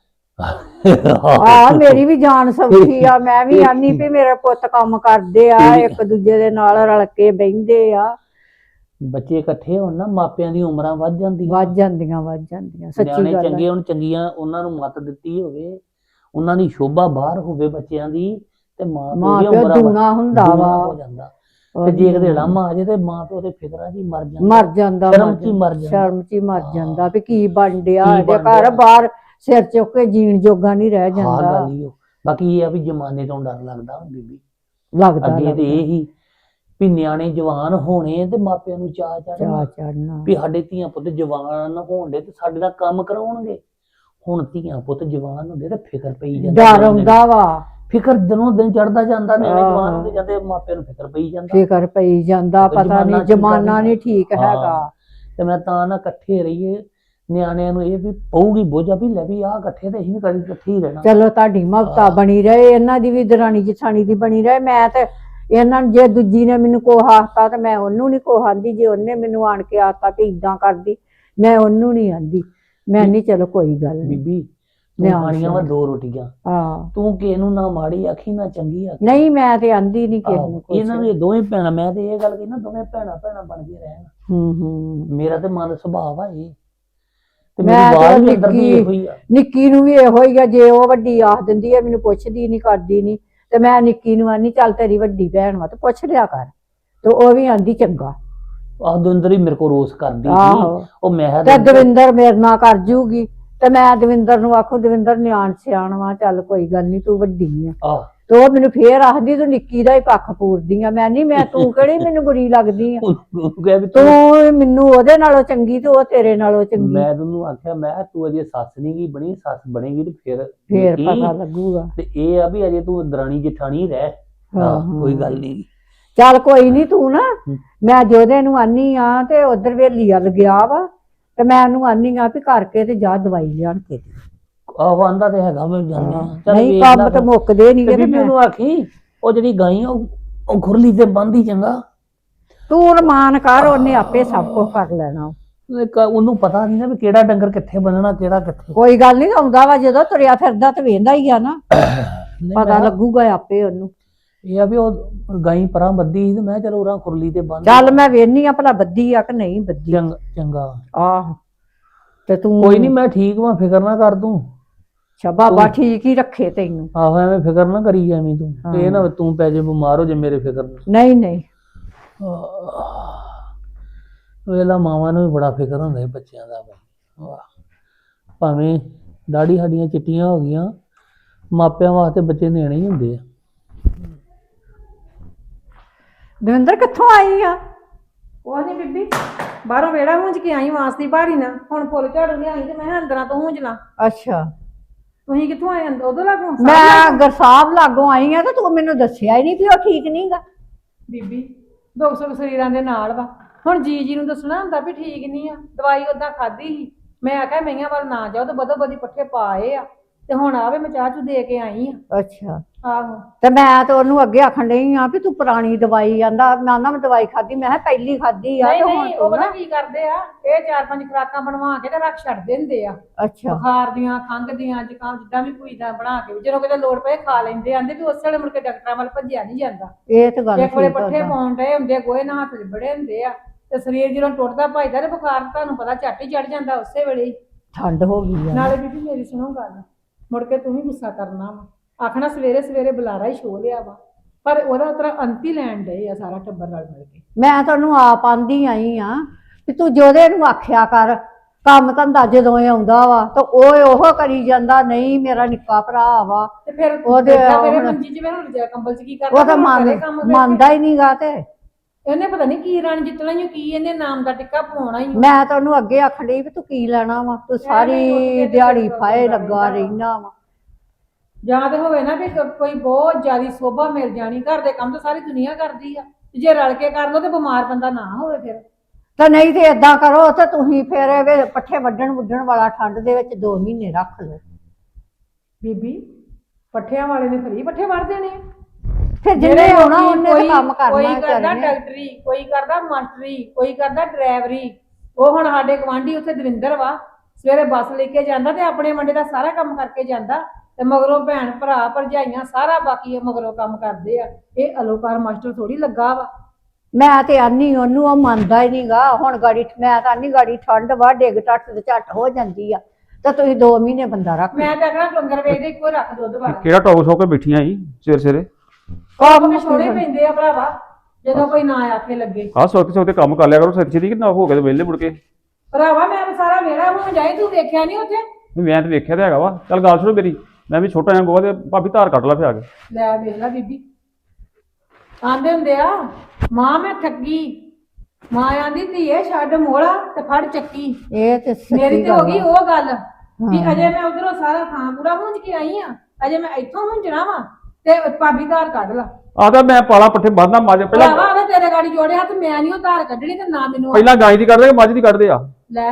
ਆ ਮੇਰੀ ਵੀ ਜਾਨ ਸੌਖੀ ਆ ਮੈਂ ਵੀ ਆਨੀ ਵੀ ਮੇਰੇ ਪੁੱਤ ਕੰਮ ਕਰਦੇ ਆ ਇੱਕ ਦੂਜੇ ਦੇ ਨਾਲ ਰਲ ਕੇ ਬਹਿੰਦੇ ਆ। ਬੱਚੇ ਇਕੱਠੇ ਹੋਣ ਨਾ ਮਾਪਿਆਂ ਦੀ ਉਮਰਾਂ ਵੱਧ ਜਾਂਦੀਆਂ। ਵੱਜ ਜਾਂਦੀਆਂ ਵੱਜ ਜਾਂਦੀਆਂ ਸੱਚੀ ਗੱਲ ਚੰਗੇ ਆ। ਹੋਣ ਚੰਗੀਆਂ ਉਹਨਾਂ ਨੂੰ ਮੱਤ ਦਿੱਤੀ ਹੋਵੇ ਉਹਨਾਂ ਦੀ ਸ਼ੋਭਾ ਬਾਹਰ ਹੋਵੇ ਬੱਚਿਆਂ ਦੀ ਤੇ ਮਾਂ ਪਿਓ ਦੀ ਉਮਰਾਂ ਵੱਧ- ਦੂਣਾ ਹੁੰਦਾ ਹੋ ਵਾ। ਜਾਂਦਾ। ਤੇ ਜੇ ਕਿਤੇ ਲਾਮਾ ਆ ਜੇ ਤੇ ਮਾਂ ਪਿਓ ਦੇ ਫਿਕਰਾਂ ਹੀ ਮਰ ਜਾਂਦਾ। ਮਰ ਜਾਂਦਾ ਸ਼ਰਮ 'ਚ ਹੀ ਮਰ ਜਾਂਦਾ। ਸ਼ਰਮ ਚ ਹੀ ਮਰ ਹਾਂ। ਜਾਂਦਾ ਵੀ ਕੀ ਬਣ ਡਿਆ ਇਹਦੇ ਘਰ। ਬਾਹਰ ਸਿਰ ਚੁੱਕ ਕੇ ਜੀਣ ਜੋਗਾ ਨਹੀਂ ਰਹਿ ਹਾਂ ਜਾਂਦਾ ਗੱਲ ਹੀ ਉਹ। ਬਾਕੀ ਇਹ ਆ ਵੀ ਜਮਾਨੇ ਤੋਂ ਡਰ ਲੱਗਦਾ ਹੁਣ ਬੀਬੀ। ਲੱਗਦਾ ਅੱਗੇ ਤੇ। ਇਹ ਹੀ ਵੀ ਨਿਆਣੇ ਜਵਾਨ ਹੋਣੇ ਤੇ ਮਾਪਿਆਂ ਨੂੰ ਚਾਹ ਚੜਨਾ ਚੜਨਾ ਵੀ ਸਾਡੇ ਧੀਆਂ ਪੁੱਤ ਜਵਾਨ ਹੋਣਦੇ ਤੇ ਸਾਡੇ ਨਾਲ ਕੰਮ ਕਰਾਉਣਗੇ। ਹੁਣ ਧੀਆਂ ਪੁੱਤ ਜਵਾਨ ਹੁੰਦੇ ਤੇ ਫਿਕਰ ਪਈ ਜਾਂਦਾ ਡਰ। ਆਉਂਦਾ ਵਾ। ਫਿਕਰ ਦਿਨੋਂ ਦਿਨ ਚੜਦਾ ਜਾਂਦਾ ਨਿਆਣੇ। ਜਵਾਨ ਹੁੰਦੇ ਜਾਂਦੇ ਮਾਪਿਆਂ ਨੂੰ ਫਿਕਰ ਪਈ ਜਾਂਦਾ। ਫਿਕਰ ਪਈ ਜਾਂਦਾ ਪਤਾ ਜ਼ਮਾਨਾ ਨਹੀਂ ਆ ਜਮਾਨਾ ਨਹੀਂ ਠੀਕ। ਹੈਗਾ। ਤੇ ਮੈਂ ਤਾਂ ਨਾ ਇਕੱਠੇ ਰਹੀਏ ਨਿਆਣਿਆਂ ਨੂੰ ਇਹ ਵੀ ਪਊਗੀ ਬੋਝਾ ਵੀ ਲੈ ਵੀ ਆਹ ਇਕੱਠੇ ਤੇ ਅਸੀਂ ਵੀ ਕਦੀ ਇਕੱਠੇ ਹੀ ਰਹਿਣਾ। ਚਲੋ ਤੁਹਾਡੀ ਮਮਤਾ। ਬਣੀ ਰਹੇ ਇਹਨਾਂ ਦੀ ਵੀ ਦਰਾਣੀ ਜਠਾਣੀ ਦੀ ਬਣੀ ਰਹੇ। ਮੈਂ ਤੇ ਇਹਨਾਂ ਨੂੰ ਜੇ ਦੂਜੀ ਨੇ ਮੈਨੂੰ ਕੋਹ ਆਖਤਾ ਤੇ ਮੈਂ ਉਹਨੂੰ ਨਹੀਂ ਕੋਹ ਆਂਦੀ ਜੇ ਉਹਨੇ ਮੈਨੂੰ ਆਣ ਕੇ ਆਖਤਾ ਕਿ ਇਦਾਂ ਕਰਦੀ ਮੈਂ ਉਹਨੂੰ ਨਹੀਂ ਆਂਦੀ। ਮੈਂ ਨਹੀਂ ਚਲੋ ਕੋਈ ਗੱਲ ਨਹੀਂ ਬੀਬੀ ਤੂੰ ਨਿਆਣ ਖਾਣੀਆਂ ਵਾ। ਦੋ ਰੋਟੀਆਂ। ਹਾਂ। ਤੂੰ ਕਿਸੇ ਨੂੰ ਨਾ ਮਾੜੀ ਆਖੀ ਨਾ ਚੰਗੀ ਆਖੀ। ਨਹੀਂ ਮੈਂ ਤੇ ਆਂਦੀ ਨਹੀਂ ਕਿਸੇ ਨੂੰ ਕੁਛ। ਇਹਨਾਂ ਨੂੰ ਦੋਵੇਂ ਭੈਣਾਂ ਮੈਂ ਤੇ ਇਹ ਗੱਲ ਕਹੀ ਨਾ ਦੋਵੇਂ ਭੈਣਾਂ ਭੈਣਾਂ ਬਣ ਕੇ ਰਹਿਣ। ਹੂੰ ਹੂੰ। ਮੇਰਾ ਤੇ ਮਨ ਸੁਭਾਅ ਆ ਇਹ। ਤੇ ਮੈਂ ਮੇਰੀ ਤਾਂ ਆਵਾਜ਼ ਵੀ ਅੰਦਰ ਦੀ ਨਿੱਕੀ- ਆ। ਨਿੱਕੀ ਨੂੰ ਵੀ ਇਹੋ ਹੀ ਆ ਜੇ ਉਹ ਵੱਡੀ ਆਖ ਦਿੰਦੀ ਹੈ ਮੈਨੂੰ ਪੁੱਛਦੀ ਨਹੀਂ ਕਰਦੀ ਨਹੀਂ ਤੇ ਮੈਂ ਨਿੱਕੀ ਨੂੰ ਆਨੀ ਚੱਲ ਤੇਰੀ ਵੱਡੀ ਭੈਣ ਵਾ ਤੇ ਪੁੱਛ ਲਿਆ ਕਰ ਤੇ ਉਹ ਵੀ ਆਂਦੀ ਚੰਗਾ। ਆਹ ਦਵਿੰਦਰ ਹੀ ਮੇਰੇ ਕੋਲ ਰੋਸ ਕਰਦੀ ਆਹੋ। ਸੀ ਉਹ ਮੈਂ ਤੇ ਦਵਿੰਦਰ ਮੇਰੇ ਨਾਲ ਕਰ ਜੂਗੀ ਤੇ ਮੈਂ ਦਵਿੰਦਰ ਨੂੰ ਆਖੂ ਦਵਿੰਦਰ ਨਿਆਣ ਸਿਆਣ ਵਾ ਚੱਲ ਕੋਈ ਗੱਲ ਨਹੀਂ ਤੂੰ ਵੱਡੀ ਆ। ਆਹ। ਤੇ ਉਹ ਮੈਨੂੰ ਫੇਰ ਆਖਦੀ ਤੂੰ ਨਿੱਕੀ ਦਾ ਹੀ ਪੱਖ ਪੂਰਦੀ ਆ ਮੈਂ ਨਹੀਂ ਮੈਂ ਤੂੰ ਕਿਹੜੀ ਮੈਨੂੰ ਬੁਰੀ ਲੱਗਦੀ ਆ ਉਹਨੂੰ ਕਹਿ ਵੀ ਤੂੰ ਤੂੰ ਮੈਨੂੰ ਉਹਦੇ ਨਾਲੋਂ ਚੰਗੀ ਤੇ ਉਹ ਤੇਰੇ ਨਾਲੋਂ ਚੰਗੀ ਮੈਂ ਤੈਨੂੰ ਆਖਿਆ ਮੈਂ ਕਿਹਾ ਤੂੰ ਅਜੇ ਸੱਸ ਨਹੀਂ ਗਈ ਬਣੀ ਸੱਸ ਬਣੇਗੀ ਤੇ ਫਿਰ ਫੇਰ ਕੀ? ਪਤਾ ਲੱਗੂਗਾ ਤੇ ਇਹ ਆ ਵੀ ਅਜੇ ਤੂੰ ਦਰਾਣੀ ਜਠਾਣੀ ਰਹਿ ਹਾਂ, ਹਾਂ ਕੋਈ। ਗੱਲ ਨਹੀਂ ਚੱਲ ਕੋਈ ਨਹੀਂ ਤੂੰ ਨਾ। ਮੈਂ ਜੋਦੇ ਨੂੰ ਆਨੀ ਆ ਤੇ ਉਧਰ ਵੇਲੀ ਵੱਲ ਗਿਆ ਵਾ ਤੇ ਮੈਂ ਉਹਨੂੰ ਆਨੀ ਆ ਵੀ ਕਰਕੇ ਤੇ ਜਾ ਦਵਾਈ ਲਿਆਣ ਕੇ ਦੇ। ਆਹ ਆਂਦਾ ਤੇ ਹੈਗਾ ਮੈਂ ਚੱਲ ਨਹੀਂ ਵੇਖ ਕੰਮ ਲਾ ਤਾਂ। ਮੁੱਕਦੇ ਨਹੀਂ ਤੇ ਬੀਬੀ ਮੈਂ ਉਹਨੂੰ ਆਖੀ ਉਹ ਜਿਹੜੀ ਗਾਈ ਆ ਉਹ ਉਹ ਖੁਰਲੀ ਤੇ ਬੰਦੀ ਚੰਗਾ। ਤੂੰ ਰਮਾਨ ਕਰ ਉਹਨੇ ਆਪੇ ਸਭ ਕੁਝ ਕਰ ਲੈਣਾ। ਉਹਨੇ ਕ- ਉਹਨੂੰ ਪਤਾ ਨਹੀਂ ਨਾ ਵੀ ਕਿਹੜਾ ਡੰਗਰ ਕਿੱਥੇ ਬੰਨਣਾ ਕਿਹੜਾ ਕਿੱਥੇ। ਕੋਈ ਗੱਲ ਨਹੀਂ ਆਉਂਦਾ ਵਾ ਜਦੋਂ ਤੁਰਿਆ ਫਿਰਦਾ ਤੇ ਵੇਂਦਾ ਹੀ ਆ ਨਾ। ਨਹੀਂ, ਪਤਾ ਮੈਂ- ਲੱਗੂਗਾ ਆਪੇ ਉਹਨੂੰ। ਇਹ ਆ ਵੀ ਉਹ ਗਾਈ ਪਰਾਂ ਬੱਦੀ ਸੀ ਤੇ ਮੈਂ ਕਿਹਾ ਚਲੋ ਖੁਰਲੀ ਤੇ ਬੰਦ ਚੱਲ ਮੈਂ ਵੇਹਨੀ ਆ ਭਲਾ ਬੱਦੀ ਆ ਕਿ ਨਹੀਂ ਬੱਦੀ ਚੰਗਾ ਚੰਗਾ। ਆਹ। ਤੇ ਤੂੰ ਕੋਈ ਨਹੀਂ ਮੈਂ ਠੀਕ ਵਾਂ ਫਿਕਰ ਨਾ ਕਰ ਤੂੰ। ਅੱਛਾ ਬਾਬਾ ਠੀਕ ਹੀ ਰੱਖੇ ਤੈਨੂੰ। ਆਹੋ ਐਵੇਂ ਫਿਕਰ ਨਾ ਕਰੀ ਐਵੇਂ ਤੂੰ। ਇਹ ਨਾ ਤੂੰ ਪੈ ਜੇ ਬਿਮਾਰ ਹੋ ਜੇ ਮੇਰੇ ਫਿਕਰ ਨਾਲ। ਨਹੀਂ ਨਹੀਂ। ਵੇਲਾ ਮਾਵਾਂ ਨੂੰ ਵੀ ਬੜਾ ਫਿਕਰ ਹੁੰਦਾ ਹੈ ਬੱਚਿਆਂ ਦਾ ਬਈ ਵਾਹ। ਭਾਵੇਂ ਦਾੜੀ ਸਾਡੀਆਂ ਚਿੱਟੀਆਂ ਹੋ ਗਈਆਂ ਮਾਪਿਆਂ ਵਾਸਤੇ ਬੱਚੇ ਨੇਣੇ ਹੀ ਹੁੰਦੇ ਆ। ਦਵਿੰਦਰ ਕਿੱਥੋਂ ਆਈ ਆ? ਉਹ ਨਹੀਂ ਬੀਬੀ ਬਾਹਰੋਂ ਵੇੜਾ ਹੁੰਜ ਕੇ ਆਈ ਵਾਸਤੀ ਬਾੜੀ ਨਾ ਹੁਣ ਫੁੱਲ ਝਾੜੂ ਲਿਆਈ ਤੇ ਮੈਂ ਕਿਹਾ ਅੰਦਰਾਂ ਤੋਂ ਹੁੰਜ ਲਾਂ। ਅੱਛਾ। ਤੁਸੀਂ ਕਿੱਥੋਂ ਆਏ ਅੰਦਰ ਉਦੋਂ ਲੱਗੋਂ ਮੈਂ ਗਰਸਾਬ ਲਾਗੋਂ ਆਈ ਆ ਤੇ ਤੂੰ ਮੈਨੂੰ ਦੱਸਿਆ ਹੀ ਨਹੀਂ ਵੀ ਉਹ ਠੀਕ ਨਹੀਂਗਾ ਬੀਬੀ ਦੁੱਖ ਸੁੱਖ ਸਰੀਰਾਂ ਦੇ ਨਾਲ ਵਾ। ਹੁਣ ਜੀ ਜੀ ਨੂੰ ਦੱਸਣਾ ਹੁੰਦਾ ਵੀ ਠੀਕ ਨਹੀਂ ਆ। ਦਵਾਈ ਉਦਾਂ ਖਾਧੀ ਸੀ। ਮੈਂ ਆਖਿਆ ਮਈਆਂ ਵੱਲ ਨਾ ਜਾਓ ਤੇ ਬਦੋ ਬਦੀ ਪੱਠੇ ਪਾਏ ਆ। ਤੇ ਹੁਣ ਆਵੇ ਮੈਂ ਚਾਹ ਚੂ ਦੇ ਕੇ ਆਈ ਆ। ਅੱਛਾ। ਆਹੋ। ਤੇ ਮੈਂ ਤਾਂ ਉਹਨੂੰ ਅੱਗੇ ਆਖਣ ਡਈ ਆ ਵੀ ਤੂੰ ਪੁਰਾਣੀ ਦਵਾਈ ਆਂਦਾ ਮੈਂ ਆਂਦਾ ਮੈਂ ਦਵਾਈ ਖਾਧੀ ਮੈਂ ਕਿਹਾ ਪਹਿਲੀ ਖਾਧੀ ਆ ਨਹੀਂ ਤੇ ਹੁਣ ਨਹੀਂ ਉਹ ਤੂੰ ਪਤਾ ਨਾ ਕੀ ਕਰਦੇ ਆ ਇਹ ਚਾਰ ਪੰਜ ਖੁਰਾਕਾਂ ਬਣਵਾ ਕੇ ਤੇ ਰੱਖ ਛੱਡ ਦਿੰਦੇ ਆ। ਅੱਛਾ। ਬੁਖਾਰ ਦੀਆਂ ਖੰਘ ਦੀਆਂ ਜ਼ੁਕਾਮ ਜਿੱਦਾਂ ਵੀ ਕੋਈ ਦਾ ਬਣਾ ਕੇ ਜਦੋਂ ਕਿਤੇ ਲੋੜ ਪਏ ਖਾ ਲੈਂਦੇ ਆਂਦੇ ਵੀ ਉਸ ਵੇਲੇ ਮੁੜ ਕੇ ਡਾਕਟਰਾਂ ਵੱਲ ਭੱਜਿਆ ਨਹੀਂ ਜਾਂਦਾ। ਇਹ ਤਾਂ ਗੱਲ ਇੱਕ ਵੇਲੇ ਠੀਕ ਆ ਪੱਠੇ। ਪਾਉਣ ਡਏ ਹੁੰਦੇ ਆ, ਗੋਹੇ ਨਾਲ ਹੱਥ ਬੜੇ ਹੁੰਦੇ ਆ ਤੇ ਸਰੀਰ ਜਦੋਂ ਟੁੱਟਦਾ ਭਜਦਾ ਤੇ ਬੁਖਾਰ ਤੁਹਾਨੂੰ ਪਤਾ ਝੱਟ ਹੀ ਚੜ ਜਾਂਦਾ ਉਸੇ ਵੇਲੇ ਹੀ। ਠੰਡ ਹੋ ਗਈ ਆ। ਨਾਲੇ ਬੀਬੀ ਮੇਰੀ ਸੁਣੋ ਗੱਲ। ਮੁੜ ਕੇ ਤੂੰ ਵੀ ਗੁੱਸਾ ਕਰਨਾ ਵਾ। ਆਖਣਾ ਸਵੇਰੇ ਸਵੇਰੇ ਬੁਲਾਰਾ ਹੀ ਛੋ ਲਿਆ ਵਾ। ਪਰ ਉਹਦਾ ਤਰ੍ਹਾਂ ਅੰਤੀ ਲੈਣ ਡਏ ਆ ਸਾਰਾ ਟੱਬਰ ਰਲ ਮਿਲ ਕੇ। ਮੈਂ ਤੁਹਾਨੂੰ ਆਪ ਆਂਦੀ ਆਈ ਆ ਵੀ ਤੂੰ ਜੋਦੇ ਨੂੰ ਆਖਿਆ ਕਰ ਕੰਮ ਧੰਦਾ ਜਦੋਂ ਇਹ ਆਉਂਦਾ ਵਾ ਤਾਂ ਉਹ ਉਹ ਕਰੀ ਜਾਂਦਾ ਨਹੀਂ ਮੇਰਾ ਨਿੱਕਾ ਭਰਾ ਵਾ। ਤੇ ਫਿਰ ਉਹਦੇ ਤੇਰੇ ਹੁਣ- ਮੰਜੀ 'ਚ ਮੈਂ ਹੁਣ ਰਜਾ ਕੰਬਲ 'ਚ ਕੀ ਕਰਦਾ ਉਹ ਤਾਂ ਮੰਨ। ਮੰਨਦਾ ਹੀ ਨਹੀਂਗਾ ਤੇ। ਇਹਨੇ ਪਤਾ ਨਹੀਂ ਕੀ ਰਣ ਜਿੱਤਣਾ ਹੀ ਕੀ ਇਹਨੇ ਨਾਮ ਦਾ ਟਿੱਕਾ ਪਾਉਣਾ ਹੀ ਮੈਂ ਤੁਹਾਨੂੰ ਅੱਗੇ ਆਖਣ ਡਈ ਵੀ ਤੂੰ ਕੀ ਲੈਣਾ ਵਾ? ਤੂੰ ਸਾਰੀ ਤੇ ਦਿਹਾੜੀ ਫਾਏ ਲੱਗਾ। ਰਹਿਣਾ ਵਾ। ਜਾਂ ਤੇ ਹੋਵੇ ਨਾ ਵੀ ਕ- ਕੋਈ ਬਹੁਤ ਜ਼ਿਆਦੀ ਸੋਭਾ ਮਿਲ ਜਾਣੀ ਘਰ ਦੇ ਕੰਮ ਤਾਂ ਸਾਰੀ ਦੁਨੀਆ ਕਰਦੀ ਆ। ਤੇ ਜੇ ਰਲ ਕੇ ਕਰ ਲੋ ਤੇ ਬਿਮਾਰ ਬੰਦਾ ਨਾ ਹੋਵੇ ਫਿਰ। ਤਾਂ ਨਹੀਂ ਤੇ ਏਦਾਂ ਕਰੋ ਤਾਂ ਤੁਸੀਂ ਫਿਰ ਇਹਦੇ ਪੱਠੇ ਵੱਢਣ ਵੁੱਢਣ ਵਾਲਾ ਠੰਡ ਦੇ ਵਿੱਚ 2 ਮਹੀਨੇ ਰੱਖ ਲਓ। ਬੀਬੀ ਪੱਠਿਆਂ ਵਾਲੇ ਨੇ ਫਰੀ ਪੱਠੇ ਵੜ ਦੇਣੇ ਆ। ਫਿਰ ਜਿਹੜੇ ਆਉਣਾ ਲੋਕੀ ਉਹਨੇ ਤਾਂ ਕੋਈ- ਕੰਮ ਕਰਨਾ ਕੋਈ ਵਿਚਾਰੇ ਕਰਦਾ ਨੇ। ਡਾਕਟਰੀ ਕੋਈ ਕਰਦਾ ਮਾਸਟਰੀ ਕੋਈ ਕਰਦਾ ਡਰਾਈਵਰੀ। ਉਹ ਹੁਣ ਸਾਡੇ ਗਵਾਂਢੀ ਉੱਥੇ ਦਵਿੰਦਰ ਵਾ ਸਵੇਰੇ ਬੱਸ ਲੈ ਕੇ ਜਾਂਦਾ ਤੇ ਆਪਣੇ ਮੰਡੇ ਦਾ ਸਾਰਾ ਕੰਮ ਕਰਕੇ ਜਾਂਦਾ ਤੇ ਮਗਰੋਂ ਭੈਣ ਭਰਾ ਭਰਜਾਈਆਂ ਸਾਰਾ ਬਾਕੀ ਇਹ ਮਗਰੋਂ ਕੰਮ ਕਰਦੇ ਆ। ਇਹ ਅਲੋਕਾਰ ਮਾਸਟਰ ਥੋੜੀ ਲੱਗਾ ਵਾ। ਮੈਂ ਤੇ ਆਨੀ ਉਹਨੂੰ ਉਹ ਮੰਨਦਾ ਹੀ ਨਹੀਂਗਾ ਹੁਣ ਗਾੜੀ ਮੈਂ ਤਾਂ ਆਨੀ ਗਾੜੀ ਠੰਡ ਵਾ ਡਿੱਗ ਟੱਟ ਤੇ ਝੱਟ ਹੋ ਜਾਂਦੀ ਆ। ਤਾਂ ਤੁਸੀਂ 2 ਮਹੀਨੇ ਬੰਦਾ ਰੱਖ ਮੈਂ ਤਾਂ ਅਗਲਾ ਡੰਗਰ ਵੇਚਦੇ ਹੀ ਰੱਖ ਦੁੱਧ ਵਾਲਾ ਕਿਹੜਾ ਟੌਸ ਹੋ ਕੇ ਬੈਠੀਆਂ ਜੀ ਸਵੇਰੇ ਸਵੇਰੇ ਕੰਮ ਛੋੜੇ ਪੈਂਦੇ ਆ ਭਰਾਵਾ ਜਦੋਂ ਕੋਈ ਨਾ ਆਖੇ ਲੱਗੇ। ਆਹ ਸੋਤੇ ਸੋਤੇ ਕੰਮ ਕਰ ਲਿਆ ਕਰੋ ਸਿਰ ਛੇਤੀ ਕਿ ਨਾ ਹੋ ਗਏ ਤੇ ਵਿਹਲੇ ਮੁੜ ਕੇ। ਭਰਾਵਾ ਮੈਂ ਤਾਂ ਸਾਰਾ ਵੇੜਾ ਹੁਣ ਜਾਈ ਤੂੰ ਵੇਖਿਆ ਨਹੀਂ ਉੱਥੇ? ਵੀ ਮੈਂ ਤੇ ਵੇਖਿਆ ਤੇ ਹੈਗਾ ਵਾ। ਚੱਲ ਗੱਲ ਸੁਣੋ ਮੇਰੀ ਮੈਂ ਵੀ ਛੋਟਾ ਜਿਹਾ ਗੋਹਾ ਤੇ ਭਾਬੀ ਧਾਰ ਕੱਢ ਲਾ ਫਿਰ ਆ ਕੇ। ਲੈ ਵੇਖ ਲੈ ਬੀਬੀ। ਆਂਦੇ ਹੁੰਦੇ ਆ ਮਾਂ ਮੈਂ ਠੱਗੀ ਮਾਂ ਆਂਦੀ ਧੀਏ ਛੱਡ ਮੋੜਾ ਤੇ ਫੜ ਚੱਕੀ। ਇਹ ਤੇ ਸੱਚੀ ਮੇਰੀ ਤੇ ਹੋ ਗਈ। ਉਹ ਗੱਲ ਵੀ ਅਜੇ ਮੈਂ ਉਧਰੋਂ ਸਾਰਾ ਥਾਂ ਪੂਰਾ ਹੁੰਜ ਕੇ ਆਈ ਆ ਅਜੇ ਮੈਂ ਇੱਥੋਂ ਹੁੰਜਣਾ ਵਾ। ਤੇ ਭਾਬੀ ਧਾਰ ਕੱਢ ਲਾ। ਆਦਾ ਮੈਂ ਪਾਲਾ ਪੱਠੇ ਬੰਨਦਾ ਮੱਝ ਪਹਿਲਾਂ ਭਰਾਵਾ ਉਹਨੇ ਤੇਰੇ ਗਾੜੀ ਜੋੜਿਆ ਤੇ ਮੈਂ ਨਹੀਂ ਉਹ ਧਾਰ ਕੱਢਣੀ ਤੇ ਨਾ ਮੈਨੂੰ ਪਹਿਲਾਂ ਗਾਂ ਦੀ ਕੱਢਦੇ ਮੱਝ ਦੀ ਕੱਢਦੇ ਆ। ਲੈ।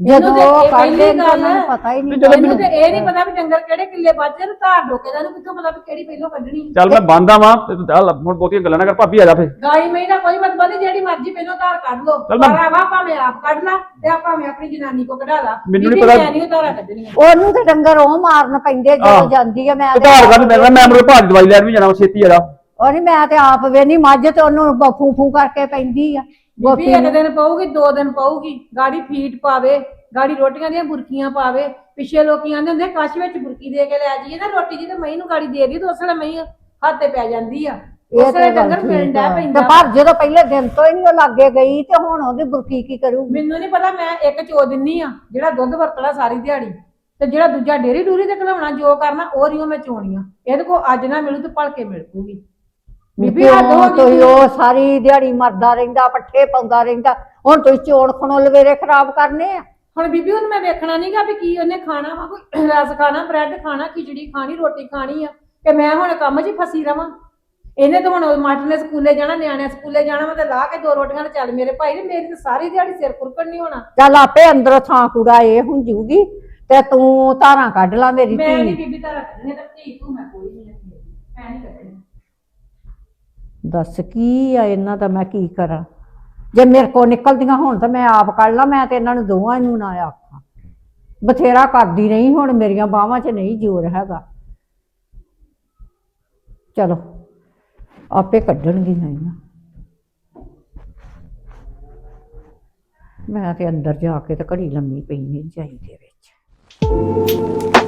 ਜਦੋਂ ਉਹ ਇਹ ਪਹਿਲੀ ਕੱਢਦੇ ਤਾਂ ਗੱਲ ਉਹਨਾਂ ਨੂੰ ਪਤਾ ਹੀ ਨਹੀਂ ਜਦੋਂ ਇਹਨੂੰ ਤੇ ਇਹ ਨਹੀਂ ਪਤਾ ਵੀ ਡੰਗਰ ਕਿਹੜੇ ਕਿੱਲੇ ਬੱਚੇ ਤੇ ਧਾਰ ਡੋਕੇ ਦਾ ਇਹਨੂੰ ਕਿੱਥੋਂ ਪਤਾ ਵੀ ਕਿਹੜੀ ਪਹਿਲੋਂ ਕੱਢਣੀ। ਚੱਲ ਮੈਂ ਬੰਨਦਾ ਵਾਂ ਤੇ ਚੱਲ ਹੁਣ ਬਹੁਤੀਆਂ ਗੱਲਾਂ ਨਾ ਕਰ ਭਾਬੀ ਆ ਜਾ ਫੇ ਗਾਈ ਮਈ ਦਾ ਕੋਈ ਮਤਲਬ ਨਹੀਂ ਜਿਹੜੀ ਮਰਜ਼ੀ ਪਹਿਲੋਂ ਧਾਰ ਕੱਢ ਲੋ ਚੱਲ ਮੈਂ- ਪਰ ਆਵਾ ਭਾਵੇਂ ਆਪ ਕੱਢ ਲਾ ਤੇ ਆ ਭਾਵੇਂ ਆਪਣੀ ਜਨਾਨੀ ਕੋ ਕਢਾ ਲਾ। ਮੈਨੂੰ ਨੀ ਬੀਬੀ, ਪਤਾ- ਮੈਂ ਨਹੀਂ ਧਾਰਾਂ ਕੱਢਣੀਆਂ। ਉਹਨੂੰ ਤੇ ਡੰਗਰ ਉਹ ਮਾਰਨ ਪੈਂਦੇ ਜਦੋਂ ਆਹ। ਜਾਂਦੀ ਆ ਮੈਂ ਤੇ ਤੇ ਧਾਰ ਕੱਢ ਮੈਂ ਮੈਂ ਮੁਰੇ ਭਾਜ ਦਵਾਈ ਲੈਣ ਵੀ ਜਾਣਾ ਵਾ, ਛੇਤੀ ਆ ਜਾ। ਉਹ ਨਹੀਂ ਮੈਂ ਤੇ ਆਪ ਵੇਨੀ ਮੱਝ ਤੇ ਉਹਨੂੰ ਫੂ ਫੂ ਕਰਕੇ ਪੈਂਦੀ ਆ। ਬੀਬੀ ਇੱਕ ਦਿਨ ਪਊਗੀ ਦੋ ਦਿਨ ਪਊਗੀ। ਗਾੜੀ ਫੀਟ ਪਾਵੇ ਗਾੜੀ ਰੋਟੀਆਂ ਦੀਆਂ ਬੁਰਕੀਆਂ ਪਾਵੇ। ਪਿੱਛੇ ਲੋਕੀ ਆਂਦੇ ਹੁੰਦੇ ਕਾਸ਼ ਵਿੱਚ ਬੁਰਕੀ ਦੇ ਕੇ ਲੈ ਜਾਈਏ ਨਾ ਰੋਟੀ ਜੀ ਤੇ ਮਈ ਨੂੰ ਗਾੜੀ ਦੇ ਦੀ ਤੇ ਉਸ ਵੇਲੇ ਮਈ ਹੱਥ ਤੇ ਪੈ ਜਾਂਦੀ ਆ। ਡੰਗਰ। ਪੈਂਦਾ। ਪਰ ਜਦੋਂ ਪਹਿਲੇ ਦਿਨ ਤੋਂ ਹੀ ਨਹੀਂ ਉਹ ਲਾਗੇ ਗਈ ਤੇ ਹੁਣ ਉਹਦੀ ਬੁਰਕੀ ਕੀ ਕਰੂਗੀ? ਮੈਨੂੰ ਨਹੀਂ ਪਤਾ ਮੈਂ ਇੱਕ ਚੋ ਦਿੰਨੀ ਆ ਜਿਹੜਾ ਦੁੱਧ ਵਰਤਣਾ ਸਾਰੀ ਦਿਹਾੜੀ। ਤੇ ਜਿਹੜਾ ਦੂਜਾ ਡੇਰੀ ਡੂਰੀ ਤੇ ਘਲਾਉਣਾ ਜੋ ਕਰਨਾ ਉਹ ਰਿਓ ਮੈਂ ਚੋਣੀ ਆ। ਇਹਦੇ ਕੋ ਅੱਜ ਨਾ ਮਿਲੂ ਤੇ ਭਲਕੇ ਮਿਲ ਪੂਗੀ ਬੀਬੀ ਹੱਦ ਹੋ ਗਈ ਉਹ ਸਾਰੀ ਦਿਹਾੜੀ ਮਰਦਾ ਰਹਿੰਦਾ ਪੱਠੇ ਪਾਉਂਦਾ ਰਹਿੰਦਾ ਹੁਣ ਤੁਸੀਂ ਚੋਣ ਖਣੋ ਲਵੇਰੇ ਖਰਾਬ ਕਰਨੇ ਆ। ਹੁਣ ਬੀਬੀ ਹੁਣ ਮੈਂ ਵੇਖਣਾ ਨਹੀਂਗਾ ਵੀ ਕੀ ਉਹਨੇ ਖਾਣਾ ਵਾ ਕੋਈ ਰਸ ਖਾਣਾ ਬ੍ਰੈਡ ਖਾਣਾ ਖਿਚੜੀ ਖਾਣੀ ਰੋਟੀ ਖਾਣੀ ਆ ਤੇ ਮੈਂ ਹੁਣ ਕੰਮ 'ਚ ਹੀ ਫਸੀ ਰਵਾਂ। ਇਹਨੇ ਤਾਂ ਹੁਣ ਮਾਟਰ ਨੇ ਸਕੂਲੇ ਜਾਣਾ ਨਿਆਣੇ ਸਕੂਲੇ ਜਾਣਾ ਮੈਂ ਤੇ ਲਾ ਕੇ ਦੋ ਰੋਟੀਆਂ ਤੇ ਚੱਲ ਮੇਰੇ ਭਾਈ ਨੇ ਮੇਰੀ ਤਾਂ ਸਾਰੀ ਦਿਹਾੜੀ ਸਿਰ ਕੁਰਕਣ ਨਹੀਂ ਹੋਣਾ। ਚੱਲ ਆਪੇ ਅੰਦਰੋਂ ਥਾਂ ਕੂੜਾ ਇਹ ਹੁੰਜੂਗੀ ਤੇ ਤੂੰ ਧਾਰਾਂ ਕੱਢ ਲਾ ਮੇਰੀ ਮੈਂ ਨਹੀਂ ਧੀ ਬੀਬੀ ਤਾਂ ਰੱਖਣੀ ਤੇ ਧੀ ਤੂੰ ਮੈਂ ਕੋਈ ਨਹੀਂ ਮੈਂ ਨਹੀਂ ਕੱਢਣੀ ਦੱਸ ਕੀ ਆ ਇਹਨਾਂ ਦਾ, ਮੈਂ ਕੀ ਕਰਾਂ? ਜੇ ਮੇਰੇ ਕੋ ਨਿਕਲਦੀਆਂ ਹੋਣ ਤਾਂ ਮੈਂ ਆਪ ਕੱਢ ਲਾਂ, ਮੈਂ ਤੇ ਇਹਨਾਂ ਨੂੰ ਦੋਵਾਂ ਨੂੰ ਨਾ ਆਖਾਂ। ਬਥੇਰਾ ਕਰਦੀ ਨਹੀਂ ਹੁਣ, ਮੇਰੀਆਂ ਬਾਹਾਂ 'ਚ ਨਹੀਂ ਜ਼ੋਰ ਹੈਗਾ। ਚਲੋ, ਆਪੇ ਕੱਢਣਗੀਆਂ ਇਹਨਾਂ। ਮੈਂ ਤੇ ਅੰਦਰ ਜਾ ਕੇ ਤੇ ਘੜੀ ਲੰਮੀ ਪਈ ਨਹੀਂ ਚਾਹੀਦੀ ਵਿੱਚ।